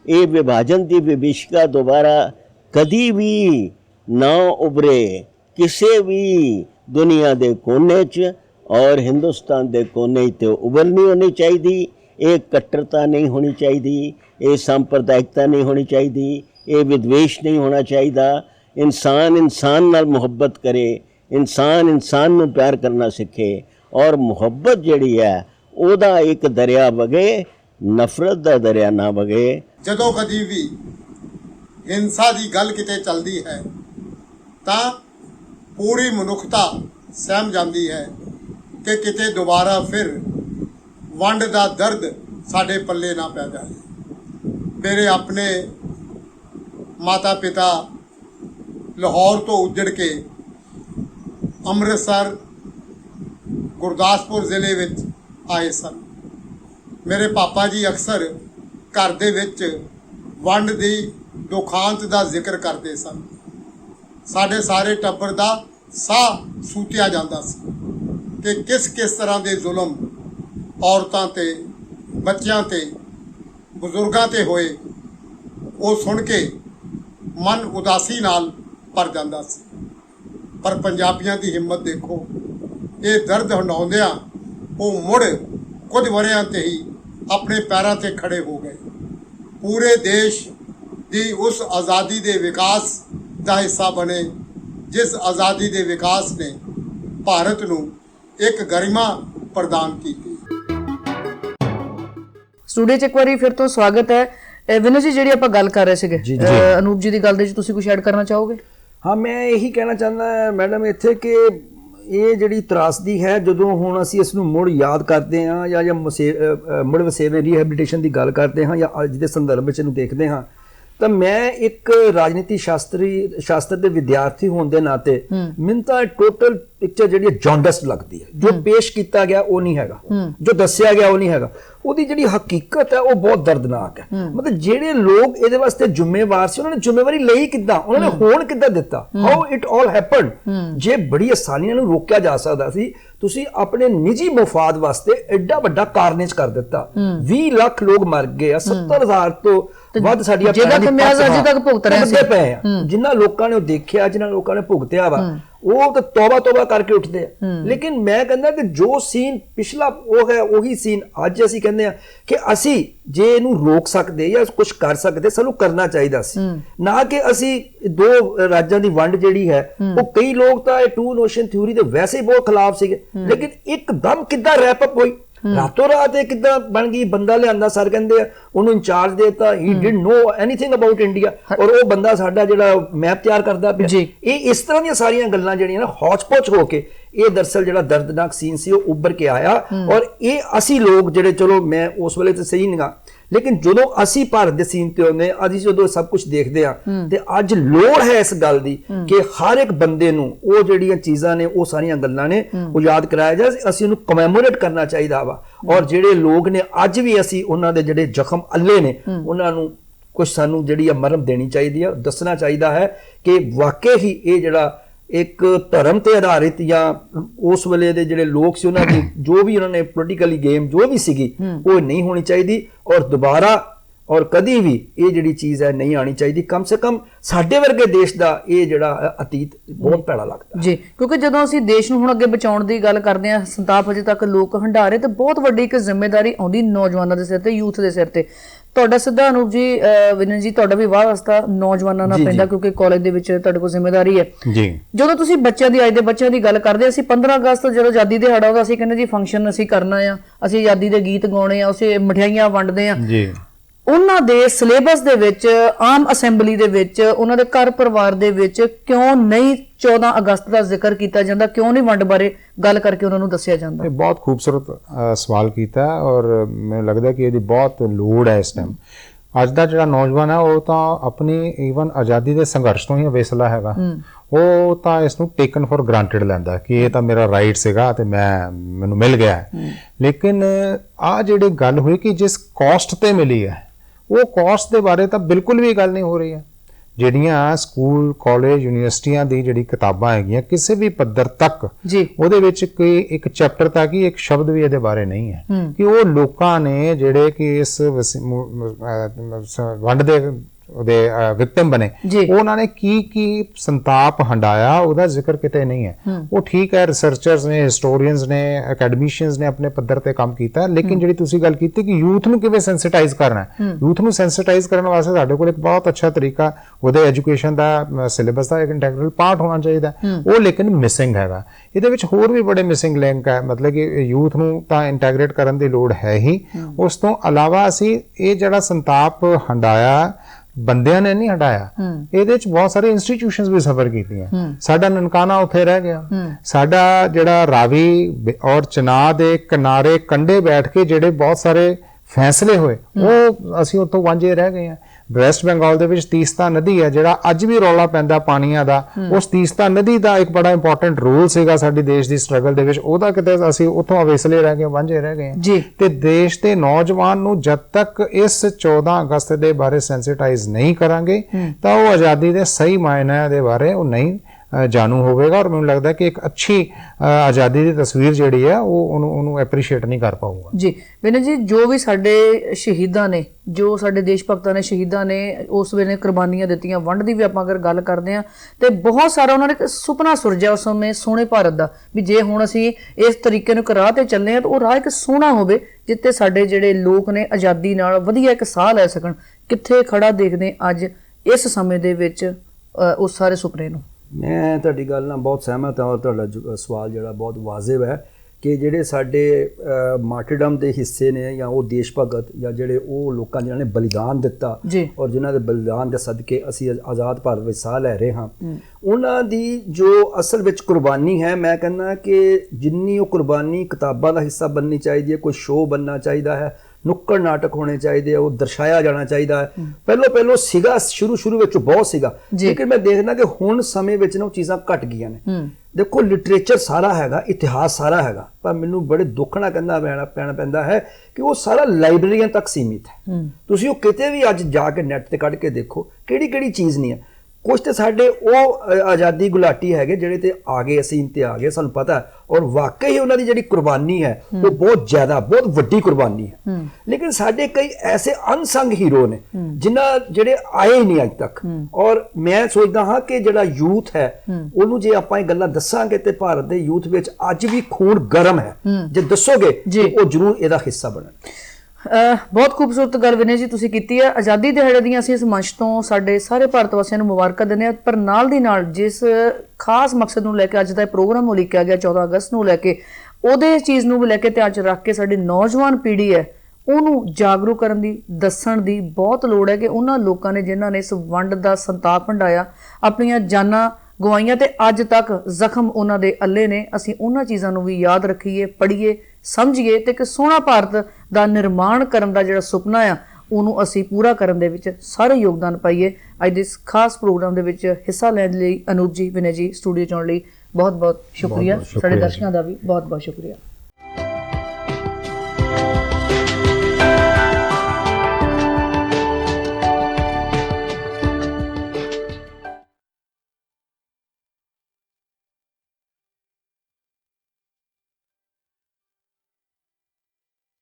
ਇਹ ਵਿਭਾਜਨ ਦੀ ਵਿਭਿਸ਼ਕਾ ਦੁਬਾਰਾ ਕਦੀ ਵੀ ਨਾ ਉਭਰੇ। ਕਿਸੇ ਵੀ ਦੁਨੀਆ ਦੇ ਕੋਨੇ 'ਚ ਔਰ ਹਿੰਦੁਸਤਾਨ ਦੇ ਕੋਨੇ 'ਚ ਤੇ ਉਭਰਨੀ ਹੋਣੀ ਚਾਹੀਦੀ। ਇਹ ਕੱਟਰਤਾ ਨਹੀਂ ਹੋਣੀ ਚਾਹੀਦੀ। ਇਹ ਸੰਪਰਦਾਇਕਤਾ ਨਹੀਂ ਹੋਣੀ ਚਾਹੀਦੀ। ਇਹ ਵਿਦਵੇਸ਼ ਨਹੀਂ ਹੋਣਾ ਚਾਹੀਦਾ। ਇਨਸਾਨ ਇਨਸਾਨ ਨਾਲ ਮੁਹੱਬਤ ਕਰੇ। ਇਨਸਾਨ ਇਨਸਾਨ ਨੂੰ ਪਿਆਰ ਕਰਨਾ ਸਿੱਖੇ। ਔਰ ਮੁਹੱਬਤ ਜਿਹੜੀ ਹੈ, ਉਹਦਾ ਇੱਕ ਦਰਿਆ ਵਗੇ, ਨਫ਼ਰਤ ਦਾ ਦਰਿਆ ਨਾ ਵਗੇ।
ਜਦੋਂ ਕਦੀ ਵੀ ਹਿੰਸਾ ਦੀ ਗੱਲ ਕਿਤੇ ਚੱਲਦੀ ਹੈ, ਤਾਂ ਪੂਰੀ ਮਨੁੱਖਤਾ ਸਹਿਮ ਜਾਂਦੀ ਹੈ ਕਿ ਕਿਤੇ ਦੁਬਾਰਾ ਫਿਰ ਵੰਡ ਦਾ ਦਰਦ ਸਾਡੇ ਪੱਲੇ ਨਾ ਪੈ ਜਾਏ। ਮੇਰੇ ਆਪਣੇ ਮਾਤਾ ਪਿਤਾ ਲਾਹੌਰ ਤੋਂ ਉੱਜੜ ਕੇ ਅੰਮ੍ਰਿਤਸਰ, ਗੁਰਦਾਸਪੁਰ ਜ਼ਿਲ੍ਹੇ ਵਿੱਚ ਆਏ ਸਨ। ਮੇਰੇ ਪਾਪਾ ਜੀ ਅਕਸਰ ਘਰ ਦੇ ਵਿੱਚ ਵੰਡ ਦੀ ਦੁਖਾਂਤ ਦਾ ਜ਼ਿਕਰ ਕਰਦੇ ਸਨ। ਸਾਡੇ ਸਾਰੇ ਟੱਬਰ ਦਾ ਸਾਹ ਸੂਤਿਆ ਜਾਂਦਾ ਸੀ ਕਿ ਕਿਸ ਕਿਸ ਤਰ੍ਹਾਂ ਦੇ ਜ਼ੁਲਮ ਔਰਤਾਂ ਤੇ, ਬੱਚਿਆਂ ਤੇ, ਬਜ਼ੁਰਗਾਂ ਤੇ ਹੋਏ, ਉਹ ਸੁਣ ਕੇ ਮਨ ਉਦਾਸੀ ਨਾਲ ਭਰ ਜਾਂਦਾ ਸੀ। ਪਰ ਪੰਜਾਬੀਆਂ ਦੀ ਹਿੰਮਤ ਦੇਖੋ, ਇਹ ਦਰਦ ਹੰਡਾਉਂਦਿਆਂ ਉਹ ਮੁੜ ਕੁਝ ਵਰਿਆਂ ਤੇ ਹੀ ਆਪਣੇ ਪੈਰਾਂ ਤੇ ਖੜੇ ਹੋ ਪੂਰੇ ਦੇਸ਼ ਦੀ ਉਸ ਆਜ਼ਾਦੀ ਦੇ ਵਿਕਾਸ ਦਾ ਹਿੱਸਾ ਬਣੇ ਜਿਸ ਆਜ਼ਾਦੀ ਦੇ ਵਿਕਾਸ ਨੇ ਭਾਰਤ ਨੂੰ ਇੱਕ ਗਰਿਮਾ ਪ੍ਰਦਾਨ ਕੀਤੀ।
ਸਟੂਡੀਓ 'ਚ ਇੱਕ ਵਾਰੀ ਫਿਰ ਤੋਂ ਸਵਾਗਤ ਹੈ। ਵਿਨੋ ਜੀ ਜਿਹੜੀ ਆਪਾਂ ਗੱਲ ਕਰ ਰਹੇ ਸੀਗੇ ਅਨੂਪ ਜੀ ਦੀ ਗੱਲ ਦੇ ਵਿੱਚ ਤੁਸੀਂ ਕੁਝ ਐਡ ਕਰਨਾ ਚਾਹੋਗੇ?
ਹਾਂ ਮੈਂ ਇਹੀ ਕਹਿਣਾ ਚਾਹੁੰਦਾ ਮੈਡਮ ਇੱਥੇ ਕਿ ਇਹ ਜਿਹੜੀ ਤਰਾਸਦੀ ਹੈ ਜਦੋਂ ਹੁਣ ਅਸੀਂ ਇਸ ਨੂੰ ਮੁੜ ਯਾਦ ਕਰਦੇ ਹਾਂ ਜਾਂ ਜਾਂ ਮੁੜ ਵਸੇਵੇ ਰੀਹੈਬਿਲਿਟੇਸ਼ਨ ਦੀ ਗੱਲ ਕਰਦੇ ਹਾਂ ਜਾਂ ਅੱਜ ਦੇ ਸੰਦਰਭ ਵਿੱਚ ਇਹਨੂੰ ਦੇਖਦੇ ਹਾਂ ਤਾਂ ਮੈਂ ਇੱਕ ਰਾਜਨੀਤੀ ਸ਼ਾਸਤਰੀ ਸ਼ਾਸਤਰ ਦੇ ਵਿਦਿਆਰਥੀ ਹੋਣ ਦੇ ਨਾਤੇ ਮੈਨੂੰ ਤਾਂ ਟੋਟਲ ਪਿਕਚਰ ਜਿਹੜੀ ਜੌਂਡਸ ਲੱਗਦੀ ਹੈ। ਜੋ ਪੇਸ਼ ਕੀਤਾ ਗਿਆ ਉਹ ਨਹੀਂ ਹੈਗਾ। ਜੋ ਦੱਸਿਆ ਗਿਆ ਉਹ ਨਹੀਂ ਹੈਗਾ। ਉਹਦੀ ਜਿਹੜੀ ਹਕੀਕਤ ਹੈ ਉਹ ਬਹੁਤ ਦਰਦਨਾਕ ਹੈ। ਮਤਲਬ ਜਿਹੜੇ ਲੋਕ ਇਹਦੇ ਵਾਸਤੇ ਜ਼ਿੰਮੇਵਾਰ ਸੀ ਉਹਨਾਂ ਨੇ ਜ਼ਿੰਮੇਵਾਰੀ ਲਈ ਕਿੱਦਾਂ? ਉਹਨਾਂ ਨੇ ਹੋਣ ਕਿੱਦਾਂ ਦਿੱਤਾ? ਹਾਊ ਇਟ ਆਲ ਹੈਪਨਡ ਜੇ ਬੜੀ ਆਸਾਨੀ ਨਾਲ ਰੋਕਿਆ ਜਾ ਸਕਦਾ ਸੀ ਤੁਸੀਂ ਆਪਣੇ ਨਿੱਜੀ ਮਫਾਦ ਵਾਸਤੇ ਐਡਾ ਵੱਡਾ ਕਾਰਨੇਜ ਕਰ ਦਿੱਤਾ। 20 ਲੱਖ ਲੋਕ ਮਰ ਗਏ ਆ 70000 ਤੋਂ ਵੱਧ ਸਾਡੀਆਂ
ਜਿਹਦਾ ਖਮਿਆਜ਼ਾ ਅਜੇ ਤੱਕ ਭੁਗਤ ਰਹੇ ਸੀ।
ਜਿਨ੍ਹਾਂ ਲੋਕਾਂ ਨੇ ਉਹ ਦੇਖਿਆ ਜਿਨ੍ਹਾਂ ਲੋਕਾਂ ਨੇ ਭੁਗਤਿਆ ਵਾ ਉਹ ਤਾਂ ਤੌਬਾ ਤੌਬਾ ਕਰਕੇ ਉੱਠਦੇ ਆ। ਲੇਕਿਨ ਮੈਂ ਕਹਿੰਦਾ ਕਿ ਜੋ ਸੀਨ ਪਿਛਲਾ ਉਹ ਹੈ ਉਹੀ ਸੀਨ ਅੱਜ ਅਸੀਂ ਕਹਿੰਦੇ ਆ ਕਿ ਅਸੀਂ ਜੇ ਇਹਨੂੰ ਰੋਕ ਸਕਦੇ ਜਾਂ ਕੁਝ ਕਰ ਸਕਦੇ ਸਾਨੂੰ ਕਰਨਾ ਚਾਹੀਦਾ ਸੀ। ਨਾ ਕਿ ਅਸੀਂ ਦੋ ਰਾਜਾਂ ਦੀ ਵੰਡ ਜਿਹੜੀ ਹੈ ਉਹ ਕਈ ਲੋਕ ਤਾਂ ਇਹ ਟੂ ਨੋਸ਼ਨ ਥਿਊਰੀ ਦੇ ਵੈਸੇ ਹੀ ਬਹੁਤ ਖਿਲਾਫ ਸੀਗੇ। ਲੇਕਿਨ ਇੱਕਦਮ ਕਿੱਦਾਂ ਰੈਪ ਅਪ ਹੋਈ? ਰਾਤੋਂ ਰਾਤ ਇਹ ਕਿੱਦਾਂ ਬਣ ਗਈ? ਬੰਦਾ ਲਿਆਂਦਾ ਸਰ ਕਹਿੰਦੇ ਆ ਉਹਨੂੰ ਇੰਚਾਰਜ ਦੇਤਾ ਹੀ। Did know anything about India ਔਰ ਉਹ ਬੰਦਾ ਸਾਡਾ ਜਿਹੜਾ ਮੈਪ ਤਿਆਰ ਕਰਦਾ ਪਿਆ। ਇਹ ਇਸ ਤਰ੍ਹਾਂ ਦੀਆਂ ਸਾਰੀਆਂ ਗੱਲਾਂ ਜਿਹੜੀਆਂ ਨਾ ਹੌਚ-ਪੌਚ ਹੋ ਕੇ ਇਹ ਦਰਸਲ ਜਿਹੜਾ ਦਰਦਨਾਕ ਸੀਨ ਸੀ ਉਹ ਉੱਭਰ ਕੇ ਆਇਆ। ਔਰ ਇਹ ਅਸੀਂ ਲੋਕ ਜਿਹੜੇ ਚਲੋ ਮੈਂ ਉਸ ਵੇਲੇ ਤੇ ਸਹੀ ਨਹੀਂਗਾ ਲੇਕਿਨ ਜਦੋਂ ਅਸੀਂ ਭਾਰਤ ਦੇ ਸੀਨ ਤੇ ਹੁੰਦੇ ਅਸੀਂ ਜਦੋਂ ਸਭ ਕੁਝ ਦੇਖਦੇ ਆ ਤੇ ਅੱਜ ਲੋੜ ਹੈ ਇਸ ਗੱਲ ਦੀ ਕਿ ਹਰ ਇੱਕ ਬੰਦੇ ਨੂੰ ਉਹ ਜਿਹੜੀਆਂ ਚੀਜ਼ਾਂ ਨੇ ਉਹ ਸਾਰੀਆਂ ਗੱਲਾਂ ਨੇ ਉਹ ਯਾਦ ਕਰਾਇਆ ਜਾਏ ਅਸੀਂ ਉਹਨੂੰ ਕਮੈਮੋਰੇਟ ਕਰਨਾ ਚਾਹੀਦਾ ਵਾ। ਔਰ ਜਿਹੜੇ ਲੋਕ ਨੇ ਅੱਜ ਵੀ ਅਸੀਂ ਉਹਨਾਂ ਦੇ ਜਿਹੜੇ ਜ਼ਖਮ ਅੱਲੇ ਨੇ ਉਹਨਾਂ ਨੂੰ ਕੁਝ ਸਾਨੂੰ ਜਿਹੜੀ ਆ ਮਰਮ ਦੇਣੀ ਚਾਹੀਦੀ ਆ ਦੱਸਣਾ ਚਾਹੀਦਾ ਹੈ ਕਿ ਵਾਕਈ ਹੀ ਇਹ ਜਿਹੜਾ ਇੱਕ ਧਰਮ ਤੇ ਆਧਾਰਿਤ ਜਾਂ ਉਸ ਵੇਲੇ ਦੇ ਜਿਹੜੇ ਲੋਕ ਸੀ ਉਹਨਾਂ ਦੀ ਜੋ ਵੀ ਉਹਨਾਂ ਨੇ ਪੋਲੀਟੀਕਲੀ ਗੇਮ ਜੋ ਵੀ ਸੀਗੀ ਉਹ ਨਹੀਂ ਹੋਣੀ ਚਾਹੀਦੀ ਔਰ ਦੁਬਾਰਾ ਔਰ ਕਦੀ ਵੀ ਇਹ ਜਿਹੜੀ ਚੀਜ਼ ਹੈ ਨਹੀਂ ਆਣੀ ਚਾਹੀਦੀ। ਕਮ ਸੇ ਕਮ ਸਾਡੇ ਵਰਗੇ ਦੇਸ਼ ਦਾ ਇਹ ਜਿਹੜਾ ਅਤੀਤ ਬਹੁਤ ਭੈੜਾ ਲੱਗਦਾ।
ਜੀ ਕਿਉਂਕਿ ਜਦੋਂ ਅਸੀਂ ਦੇਸ਼ ਨੂੰ ਹੁਣ ਅੱਗੇ ਬਚਾਉਣ ਦੀ ਗੱਲ ਕਰਦੇ ਹਾਂ ਸੰਤਾਪ ਅਜੇ ਤੱਕ ਲੋਕ ਹੰਡਾਰੇ ਤੇ ਬਹੁਤ ਵੱਡੀ ਇੱਕ ਜ਼ਿੰਮੇਵਾਰੀ ਆਉਂਦੀ ਨੌਜਵਾਨਾਂ ਦੇ ਸਿਰ ਤੇ ਯੂਥ ਦੇ ਸਿਰ ਤੇ। ਤੁਹਾਡਾ ਸਿੱਧਾ ਅਨੂਪ ਜੀ ਵਿਨਨ ਜੀ ਤੁਹਾਡਾ ਵੀ ਵਾਹ ਵਾਸਤਾ ਨੌਜਵਾਨਾਂ ਨਾਲ ਪੈਂਦਾ ਕਿਉਂਕਿ ਕਾਲਜ ਦੇ ਵਿੱਚ ਤੁਹਾਡੇ ਕੋਲ ਜ਼ਿੰਮੇਵਾਰੀ ਹੈ।
ਜੀ।
ਜਦੋਂ ਤੁਸੀਂ ਬੱਚਿਆਂ ਦੀ ਅੱਜ ਦੇ ਬੱਚਿਆਂ ਦੀ ਗੱਲ ਕਰਦੇ ਅਸੀਂ 15 ਅਗਸਤ ਜਦੋਂ ਆਜ਼ਾਦੀ ਦਿਹਾੜਾ ਉਹਦਾ ਅਸੀਂ ਕਹਿੰਦੇ ਜੀ ਫੰਕਸ਼ਨ ਅਸੀਂ ਕਰਨਾ ਆ ਅਸੀਂ ਆਜ਼ਾਦੀ ਦੇ ਗੀਤ ਗਾਉਣੇ ਆ ਅਸੀਂ ਮਠਿਆਈਆਂ ਵੰਡਦੇ ਆ।
ਜੀ।
ਉਹਨਾਂ ਦੇ ਸਿਲੇਬਸ ਦੇ ਵਿੱਚ ਆਮ ਅਸੈਂਬਲੀ ਦੇ ਵਿੱਚ ਉਹਨਾਂ ਦੇ ਘਰ ਪਰਿਵਾਰ ਦੇ ਵਿੱਚ ਕਿਉਂ ਨਹੀਂ 14 ਅਗਸਤ ਦਾ ਜ਼ਿਕਰ ਕੀਤਾ ਜਾਂਦਾ ਕਿਉਂ ਨਹੀਂ ਵੰਡ ਬਾਰੇ ਗੱਲ ਕਰਕੇ ਉਹਨਾਂ ਨੂੰ ਦੱਸਿਆ ਜਾਂਦਾ?
ਇਹ ਬਹੁਤ ਖੂਬਸੂਰਤ ਸਵਾਲ ਕੀਤਾ ਔਰ ਮੈਨੂੰ ਲੱਗਦਾ ਕਿ ਇਹਦੀ ਬਹੁਤ ਲੋੜ ਹੈ ਇਸ ਟਾਈਮ ਅੱਜ ਦਾ ਜਿਹੜਾ ਨੌਜਵਾਨ ਹੈ ਉਹ ਤਾਂ ਆਪਣੀ ਈਵਨ ਆਜ਼ਾਦੀ ਦੇ ਸੰਘਰਸ਼ ਤੋਂ ਹੀ ਵੇਸਲਾ ਹੈਗਾ। ਉਹ ਤਾਂ ਇਸ ਨੂੰ ਟੇਕਨ ਫॉर ਗ੍ਰਾਂਟਡ ਲੈਂਦਾ ਕਿ ਇਹ ਤਾਂ ਮੇਰਾ ਰਾਈਟ ਸੀਗਾ ਤੇ ਮੈਂ ਮੈਨੂੰ ਮਿਲ ਗਿਆ। ਲੇਕਿਨ ਆ ਜਿਹੜੀ ਗੱਲ ਹੋਈ ਕਿ ਜਿਸ ਕਾਸਟ ਤੇ ਮਿਲੀ ਹੈ ਉਹ ਕਾਸਟ ਦੇ ਬਾਰੇ ਤਾਂ ਬਿਲਕੁਲ ਵੀ ਗੱਲ ਨਹੀਂ ਹੋ ਰਹੀ ਹੈ। ਜਿਹੜੀਆਂ ਸਕੂਲ ਕਾਲਜ ਯੂਨੀਵਰਸਿਟੀਆਂ ਦੀ ਜਿਹੜੀ ਕਿਤਾਬਾਂ ਹੈਗੀਆਂ ਕਿਸੇ ਵੀ ਪੱਧਰ ਤੱਕ
ਜੀ।
ਉਹਦੇ ਵਿੱਚ ਕੋਈ ਇੱਕ ਚੈਪਟਰ ਤੱਕ ਹੀ ਇੱਕ ਸ਼ਬਦ ਵੀ ਇਹਦੇ ਬਾਰੇ ਨਹੀਂ ਹੈ। ਕਿ ਉਹ ਲੋਕਾਂ ਨੇ ਜਿਹੜੇ ਕਿ ਇਸ ਵੰਡ ਦੇ ਉਹਦੇ ਵਿਕਟਮ ਬਣੇ। ਉਹਨਾਂ ਨੇ ਕੀ ਕੀ ਸੰਤਾਪ ਹੰਡਾਇਆ ਉਹਦਾ ਜ਼ਿਕਰ ਕਿਤੇ ਨਹੀਂ ਹੈ। ਉਹ ਠੀਕ ਹੈ ਰਿਸਰਚਰਸ ਨੇ ਹਿਸਟੋਰੀਅਨਸ ਨੇ ਅਕੈਡਮੀਸ਼ੀਅਨਸ ਨੇ ਆਪਣੇ ਪੱਧਰ ਤੇ ਕੰਮ ਕੀਤਾ ਲੇਕਿਨ ਜਿਹੜੀ ਤੁਸੀਂ ਗੱਲ ਕੀਤੀ ਕਿ ਯੂਥ ਨੂੰ ਕਿਵੇਂ ਸੈਂਸਿਟਾਈਜ਼ ਕਰਨਾ ਯੂਥ ਨੂੰ ਸੈਂਸਿਟਾਈਜ਼ ਕਰਨ ਵਾਸਤੇ ਸਾਡੇ ਕੋਲ ਇੱਕ ਬਹੁਤ ਅੱਛਾ ਤਰੀਕਾ ਉਹਦੇ ਐਜੂਕੇਸ਼ਨ ਦਾ ਸਿਲੇਬਸ ਦਾ ਇੱਕ ਇੰਟੈਗਰਲ ਪਾਰਟ ਹੋਣਾ ਚਾਹੀਦਾ। ਉਹ ਲੇਕਿਨ ਮਿਸਿੰਗ ਹੈਗਾ। ਇਹਦੇ ਵਿੱਚ ਹੋਰ ਵੀ ਬੜੇ ਮਿਸਿੰਗ ਲਿੰਕ ਹੈ। ਮਤਲਬ ਕਿ ਯੂਥ ਨੂੰ ਤਾਂ ਇੰਟੈਗਰੇਟ ਕਰਨ ਦੀ ਲੋੜ ਹੈ। ਹੀ। ਉਸ ਤੋਂ ਇਲਾਵਾ ਅਸੀਂ ਇਹ ਜਿਹੜਾ ਸੰਤਾਪ ਹੰਡਾਇਆ ਬੰਦਿਆਂ ਨੇ ਨਹੀਂ ਹਟਾਇਆ। ਇਹਦੇ ਵਿੱਚ ਬਹੁਤ ਸਾਰੇ ਇੰਸਟੀਟਿਊਸ਼ਨਸ ਵੀ ਸਫਰ ਕੀਤੀਆਂ। ਸਾਡਾ ਨਨਕਾਣਾ ਉੱਥੇ ਰਹਿ ਗਿਆ। ਸਾਡਾ ਜਿਹੜਾ ਰਾਵੀ ਔਰ ਚਨਾਹ ਦੇ ਕਿਨਾਰੇ ਕੰਢੇ ਬੈਠ ਕੇ ਜਿਹੜੇ ਬਹੁਤ ਸਾਰੇ ਫੈਸਲੇ ਹੋਏ ਉਹ ਅਸੀਂ ਉੱਥੋਂ ਵਾਂਝੇ ਰਹਿ ਗਏ ਹਾਂ। ਵੈਸਟ ਬੰਗਾਲ ਦੇ ਵਿੱਚ ਤੀਸਤਾ ਨਦੀ ਹੈ ਜਿਹੜਾ ਅੱਜ ਵੀ ਰੌਲਾ ਪੈਂਦਾ ਪਾਣੀਆਂ ਦਾ। ਉਸ ਤੀਸਤਾ ਨਦੀ ਦਾ ਇੱਕ ਬੜਾ ਇੰਪੋਰਟੈਂਟ ਰੋਲ ਸੀਗਾ ਸਾਡੀ ਦੇਸ਼ ਦੀ ਸਟਰਗਲ ਦੇ ਵਿੱਚ। ਉਹਦਾ ਕਿਤੇ ਅਸੀਂ ਉੱਥੋਂ ਅਵੇਸਲੇ ਰਹਿ ਗਏ ਵਾਂਝੇ ਰਹਿ ਗਏ। ਤੇ ਦੇਸ਼ ਦੇ ਨੌਜਵਾਨ ਨੂੰ ਜਦ ਤੱਕ ਇਸ 14 ਅਗਸਤ ਦੇ ਬਾਰੇ ਸੈਂਸਿਟਾਈਜ਼ ਨਹੀਂ ਕਰਾਂਗੇ ਤਾਂ ਉਹ ਆਜ਼ਾਦੀ ਦੇ ਸਹੀ ਮਾਇਨਿਆਂ ਦੇ ਬਾਰੇ ਉਹ ਨਹੀਂ ਜਾਣੂ ਹੋਵੇਗਾ ਔਰ ਮੈਨੂੰ ਲੱਗਦਾ ਕਿ ਇੱਕ ਅੱਛੀ ਆਜ਼ਾਦੀ ਦੀ ਤਸਵੀਰ ਜਿਹੜੀ ਹੈ, ਉਹ ਉਹਨੂੰ ਉਹਨੂੰ ਐਪਰੀਸ਼ੀਏਟ ਨਹੀਂ ਕਰ ਪਾਊਗਾ।
ਜੀ ਵਿਨਨ ਜੀ, ਜੋ ਵੀ ਸਾਡੇ ਸ਼ਹੀਦਾਂ ਨੇ, ਜੋ ਸਾਡੇ ਦੇਸ਼ ਭਗਤਾਂ ਨੇ ਸ਼ਹੀਦਾਂ ਨੇ, ਉਸ ਵੇਲੇ ਕੁਰਬਾਨੀਆਂ ਦਿੱਤੀਆਂ, ਵੰਡ ਦੀ ਵੀ ਆਪਾਂ ਅਗਰ ਗੱਲ ਕਰਦੇ ਆ ਤੇ ਬਹੁਤ ਸਾਰਾ ਉਹਨਾਂ ਨੇ ਇੱਕ ਸੁਪਨਾ ਸੁਰਜਿਆ ਉਸ ਸਮੇਂ ਸੋਹਣੇ ਭਾਰਤ ਦਾ, ਵੀ ਜੇ ਹੁਣ ਅਸੀਂ ਇਸ ਤਰੀਕੇ ਨੂੰ ਇੱਕ ਰਾਹ ਤੇ ਚੱਲੇ ਆ ਤਾਂ ਉਹ ਰਾਹ ਇੱਕ ਸੋਹਣਾ ਹੋਵੇ ਜਿੱਤੇ ਸਾਡੇ ਜਿਹੜੇ ਲੋਕ ਨੇ ਆਜ਼ਾਦੀ ਨਾਲ ਵਧੀਆ ਇੱਕ ਸਾਹ ਲੈ ਸਕਣ, ਕਿੱਥੇ ਖੜਾ ਦੇਖਦੇ ਅੱਜ, ਇਸ ਸਮੇਂ ਦੇ ਵਿੱਚ ਉਸ ਸਾਰੇ ਸੁਪਨੇ ਨੂੰ।
ਮੈਂ ਤੁਹਾਡੀ ਗੱਲ ਨਾਲ ਬਹੁਤ ਸਹਿਮਤ ਹਾਂ ਔਰ ਤੁਹਾਡਾ ਸਵਾਲ ਜਿਹੜਾ ਬਹੁਤ ਵਾਜਿਬ ਹੈ ਕਿ ਜਿਹੜੇ ਸਾਡੇ ਮਾਰਟੀਰਡਮ ਦੇ ਹਿੱਸੇ ਨੇ ਜਾਂ ਉਹ ਦੇਸ਼ ਭਗਤ ਜਾਂ ਜਿਹੜੇ ਉਹ ਲੋਕਾਂ ਜਿਨ੍ਹਾਂ ਨੇ ਬਲੀਦਾਨ ਦਿੱਤਾ। ਔਰ ਜਿਨ੍ਹਾਂ ਦੇ ਬਲੀਦਾਨ ਦੇ ਸਦਕੇ ਅਸੀਂ ਆਜ਼ਾਦ ਭਾਰਤ ਵਿੱਚ ਸਾਹ ਲੈ ਰਹੇ ਹਾਂ ਉਹਨਾਂ ਦੀ ਜੋ ਅਸਲ ਵਿੱਚ ਕੁਰਬਾਨੀ ਹੈ ਮੈਂ ਕਹਿੰਦਾ ਕਿ ਜਿੰਨੀ ਉਹ ਕੁਰਬਾਨੀ ਕਿਤਾਬਾਂ ਦਾ ਹਿੱਸਾ ਬਣਨੀ ਚਾਹੀਦੀ ਹੈ ਕੋਈ ਸ਼ੋਅ ਬਣਨਾ ਚਾਹੀਦਾ ਹੈ ਨੁੱਕੜ ਨਾਟਕ ਹੋਣੇ ਚਾਹੀਦੇ ਆ ਉਹ ਦਰਸਾਇਆ ਜਾਣਾ ਚਾਹੀਦਾ ਹੈ। ਪਹਿਲਾਂ ਪਹਿਲਾਂ ਸੀਗਾ ਸ਼ੁਰੂ ਸ਼ੁਰੂ ਵਿੱਚ ਬਹੁਤ ਸੀਗਾ। ਲੇਕਿਨ ਮੈਂ ਦੇਖਦਾ ਕਿ ਹੁਣ ਸਮੇਂ ਵਿੱਚ ਨਾ ਉਹ ਚੀਜ਼ਾਂ ਘਟ ਗਈਆਂ ਨੇ। ਦੇਖੋ ਲਿਟਰੇਚਰ ਸਾਰਾ ਹੈਗਾ ਇਤਿਹਾਸ ਸਾਰਾ ਹੈਗਾ ਪਰ ਮੈਨੂੰ ਬੜੇ ਦੁੱਖ ਨਾਲ ਕਹਿੰਦਾ ਪੈਣਾ ਪੈਣਾ ਪੈਂਦਾ ਹੈ ਕਿ ਉਹ ਸਾਰਾ ਲਾਇਬ੍ਰੇਰੀਆਂ ਤੱਕ ਸੀਮਿਤ ਹੂੰ। ਤੁਸੀਂ ਉਹ ਕਿਤੇ ਵੀ ਅੱਜ ਜਾ ਕੇ ਨੈਟ ਤੇ ਕੱਢ ਕੇ ਦੇਖੋ ਕਿਹੜੀ ਕਿਹੜੀ ਚੀਜ਼ ਨਹੀਂ ਹੈ। ਕੁਝ ਤੇ ਸਾਡੇ ਉਹ ਆਜ਼ਾਦੀ ਗੁਲਾਟੀ ਹੈਗੇ ਜਿਹੜੇ ਤੇ ਆ ਗਏ ਅਸੀਂ ਤੇ ਆ ਗਏ ਸਾਨੂੰ ਪਤਾ। ਔਰ ਵਾਕਈ ਉਹਨਾਂ ਦੀ ਜਿਹੜੀ ਕੁਰਬਾਨੀ ਹੈ ਉਹ ਬਹੁਤ ਜ਼ਿਆਦਾ ਬਹੁਤ ਵੱਡੀ ਕੁਰਬਾਨੀ ਹੈ। ਲੇਕਿਨ ਸਾਡੇ ਕਈ ਐਸੇ ਅਨਸੰਗ ਹੀਰੋ ਨੇ ਜਿਨ੍ਹਾਂ ਜਿਹੜੇ ਆਏ ਹੀ ਨਹੀਂ ਅੱਜ ਤੱਕ। ਔਰ ਮੈਂ ਸੋਚਦਾ ਹਾਂ ਕਿ ਜਿਹੜਾ ਯੂਥ ਹੈ ਉਹਨੂੰ ਜੇ ਆਪਾਂ ਇਹ ਗੱਲਾਂ ਦੱਸਾਂਗੇ ਤੇ ਭਾਰਤ ਦੇ ਯੂਥ ਵਿੱਚ ਅੱਜ ਵੀ ਖੂਨ ਗਰਮ ਹੈ। ਜੇ ਦੱਸੋਗੇ ਉਹ ਜ਼ਰੂਰ ਇਹਦਾ ਹਿੱਸਾ ਬਣਨ
ਬਹੁਤ ਖੂਬਸੂਰਤ ਗੱਲ ਵਿਨੇ ਜੀ ਤੁਸੀਂ ਕੀਤੀ ਹੈ ਆਜ਼ਾਦੀ ਦਿਹਾੜੇ ਦੀਆਂ ਅਸੀਂ ਇਸ ਮੰਚ ਤੋਂ ਸਾਡੇ ਸਾਰੇ ਭਾਰਤ ਵਾਸੀਆਂ ਨੂੰ ਮੁਬਾਰਕਾਂ ਦਿੰਦੇ ਹਾਂ ਪਰ ਨਾਲ ਦੀ ਨਾਲ ਜਿਸ ਖਾਸ ਮਕਸਦ ਨੂੰ ਲੈ ਕੇ ਅੱਜ ਦਾ ਇਹ ਪ੍ਰੋਗਰਾਮ ਉਲੀਕਿਆ ਗਿਆ 14 ਅਗਸਤ ਨੂੰ ਲੈ ਕੇ, ਉਹਦੇ ਚੀਜ਼ ਨੂੰ ਵੀ ਲੈ ਕੇ ਧਿਆਨ 'ਚ ਰੱਖ ਕੇ ਸਾਡੀ ਨੌਜਵਾਨ ਪੀੜ੍ਹੀ ਹੈ, ਉਹਨੂੰ ਜਾਗਰੂਕ ਕਰਨ ਦੀ, ਦੱਸਣ ਦੀ ਬਹੁਤ ਲੋੜ ਹੈ ਕਿ ਉਹਨਾਂ ਲੋਕਾਂ ਨੇ ਜਿਨ੍ਹਾਂ ਨੇ ਇਸ ਵੰਡ ਦਾ ਸੰਤਾਪ ਹੰਡਾਇਆ ਆਪਣੀਆਂ ਜਾਨਾਂ ਗਵਾਈਆਂ ਤੇ ਅੱਜ ਤੱਕ ਜ਼ਖਮ ਉਹਨਾਂ ਦੇ ਅੱਲੇ ਨੇ। ਅਸੀਂ ਉਹਨਾਂ ਚੀਜ਼ਾਂ ਨੂੰ ਵੀ ਯਾਦ ਰੱਖੀਏ, ਪੜ੍ਹੀਏ, ਸਮਝੀਏ ਤੇ ਕਿ ਸੋਹਣਾ ਭਾਰਤ ਦਾ ਨਿਰਮਾਣ ਕਰਨ ਦਾ ਜਿਹੜਾ ਸੁਪਨਾ ਆ ਉਹਨੂੰ ਅਸੀਂ ਪੂਰਾ ਕਰਨ ਦੇ ਵਿੱਚ ਸਾਰੇ ਯੋਗਦਾਨ ਪਾਈਏ। ਅੱਜ ਦੇ ਇਸ ਖਾਸ ਪ੍ਰੋਗਰਾਮ ਦੇ ਵਿੱਚ ਹਿੱਸਾ ਲੈਣ ਲਈ ਅਨੂਪ ਜੀ ਵਿਨੇ ਜੀ ਸਟੂਡੀਓ ਚ ਆਉਣ ਲਈ ਬਹੁਤ ਬਹੁਤ ਸ਼ੁਕਰੀਆ ਸਾਡੇ ਦਰਸ਼ਕਾਂ ਦਾ ਵੀ ਬਹੁਤ ਬਹੁਤ ਸ਼ੁਕਰੀਆ।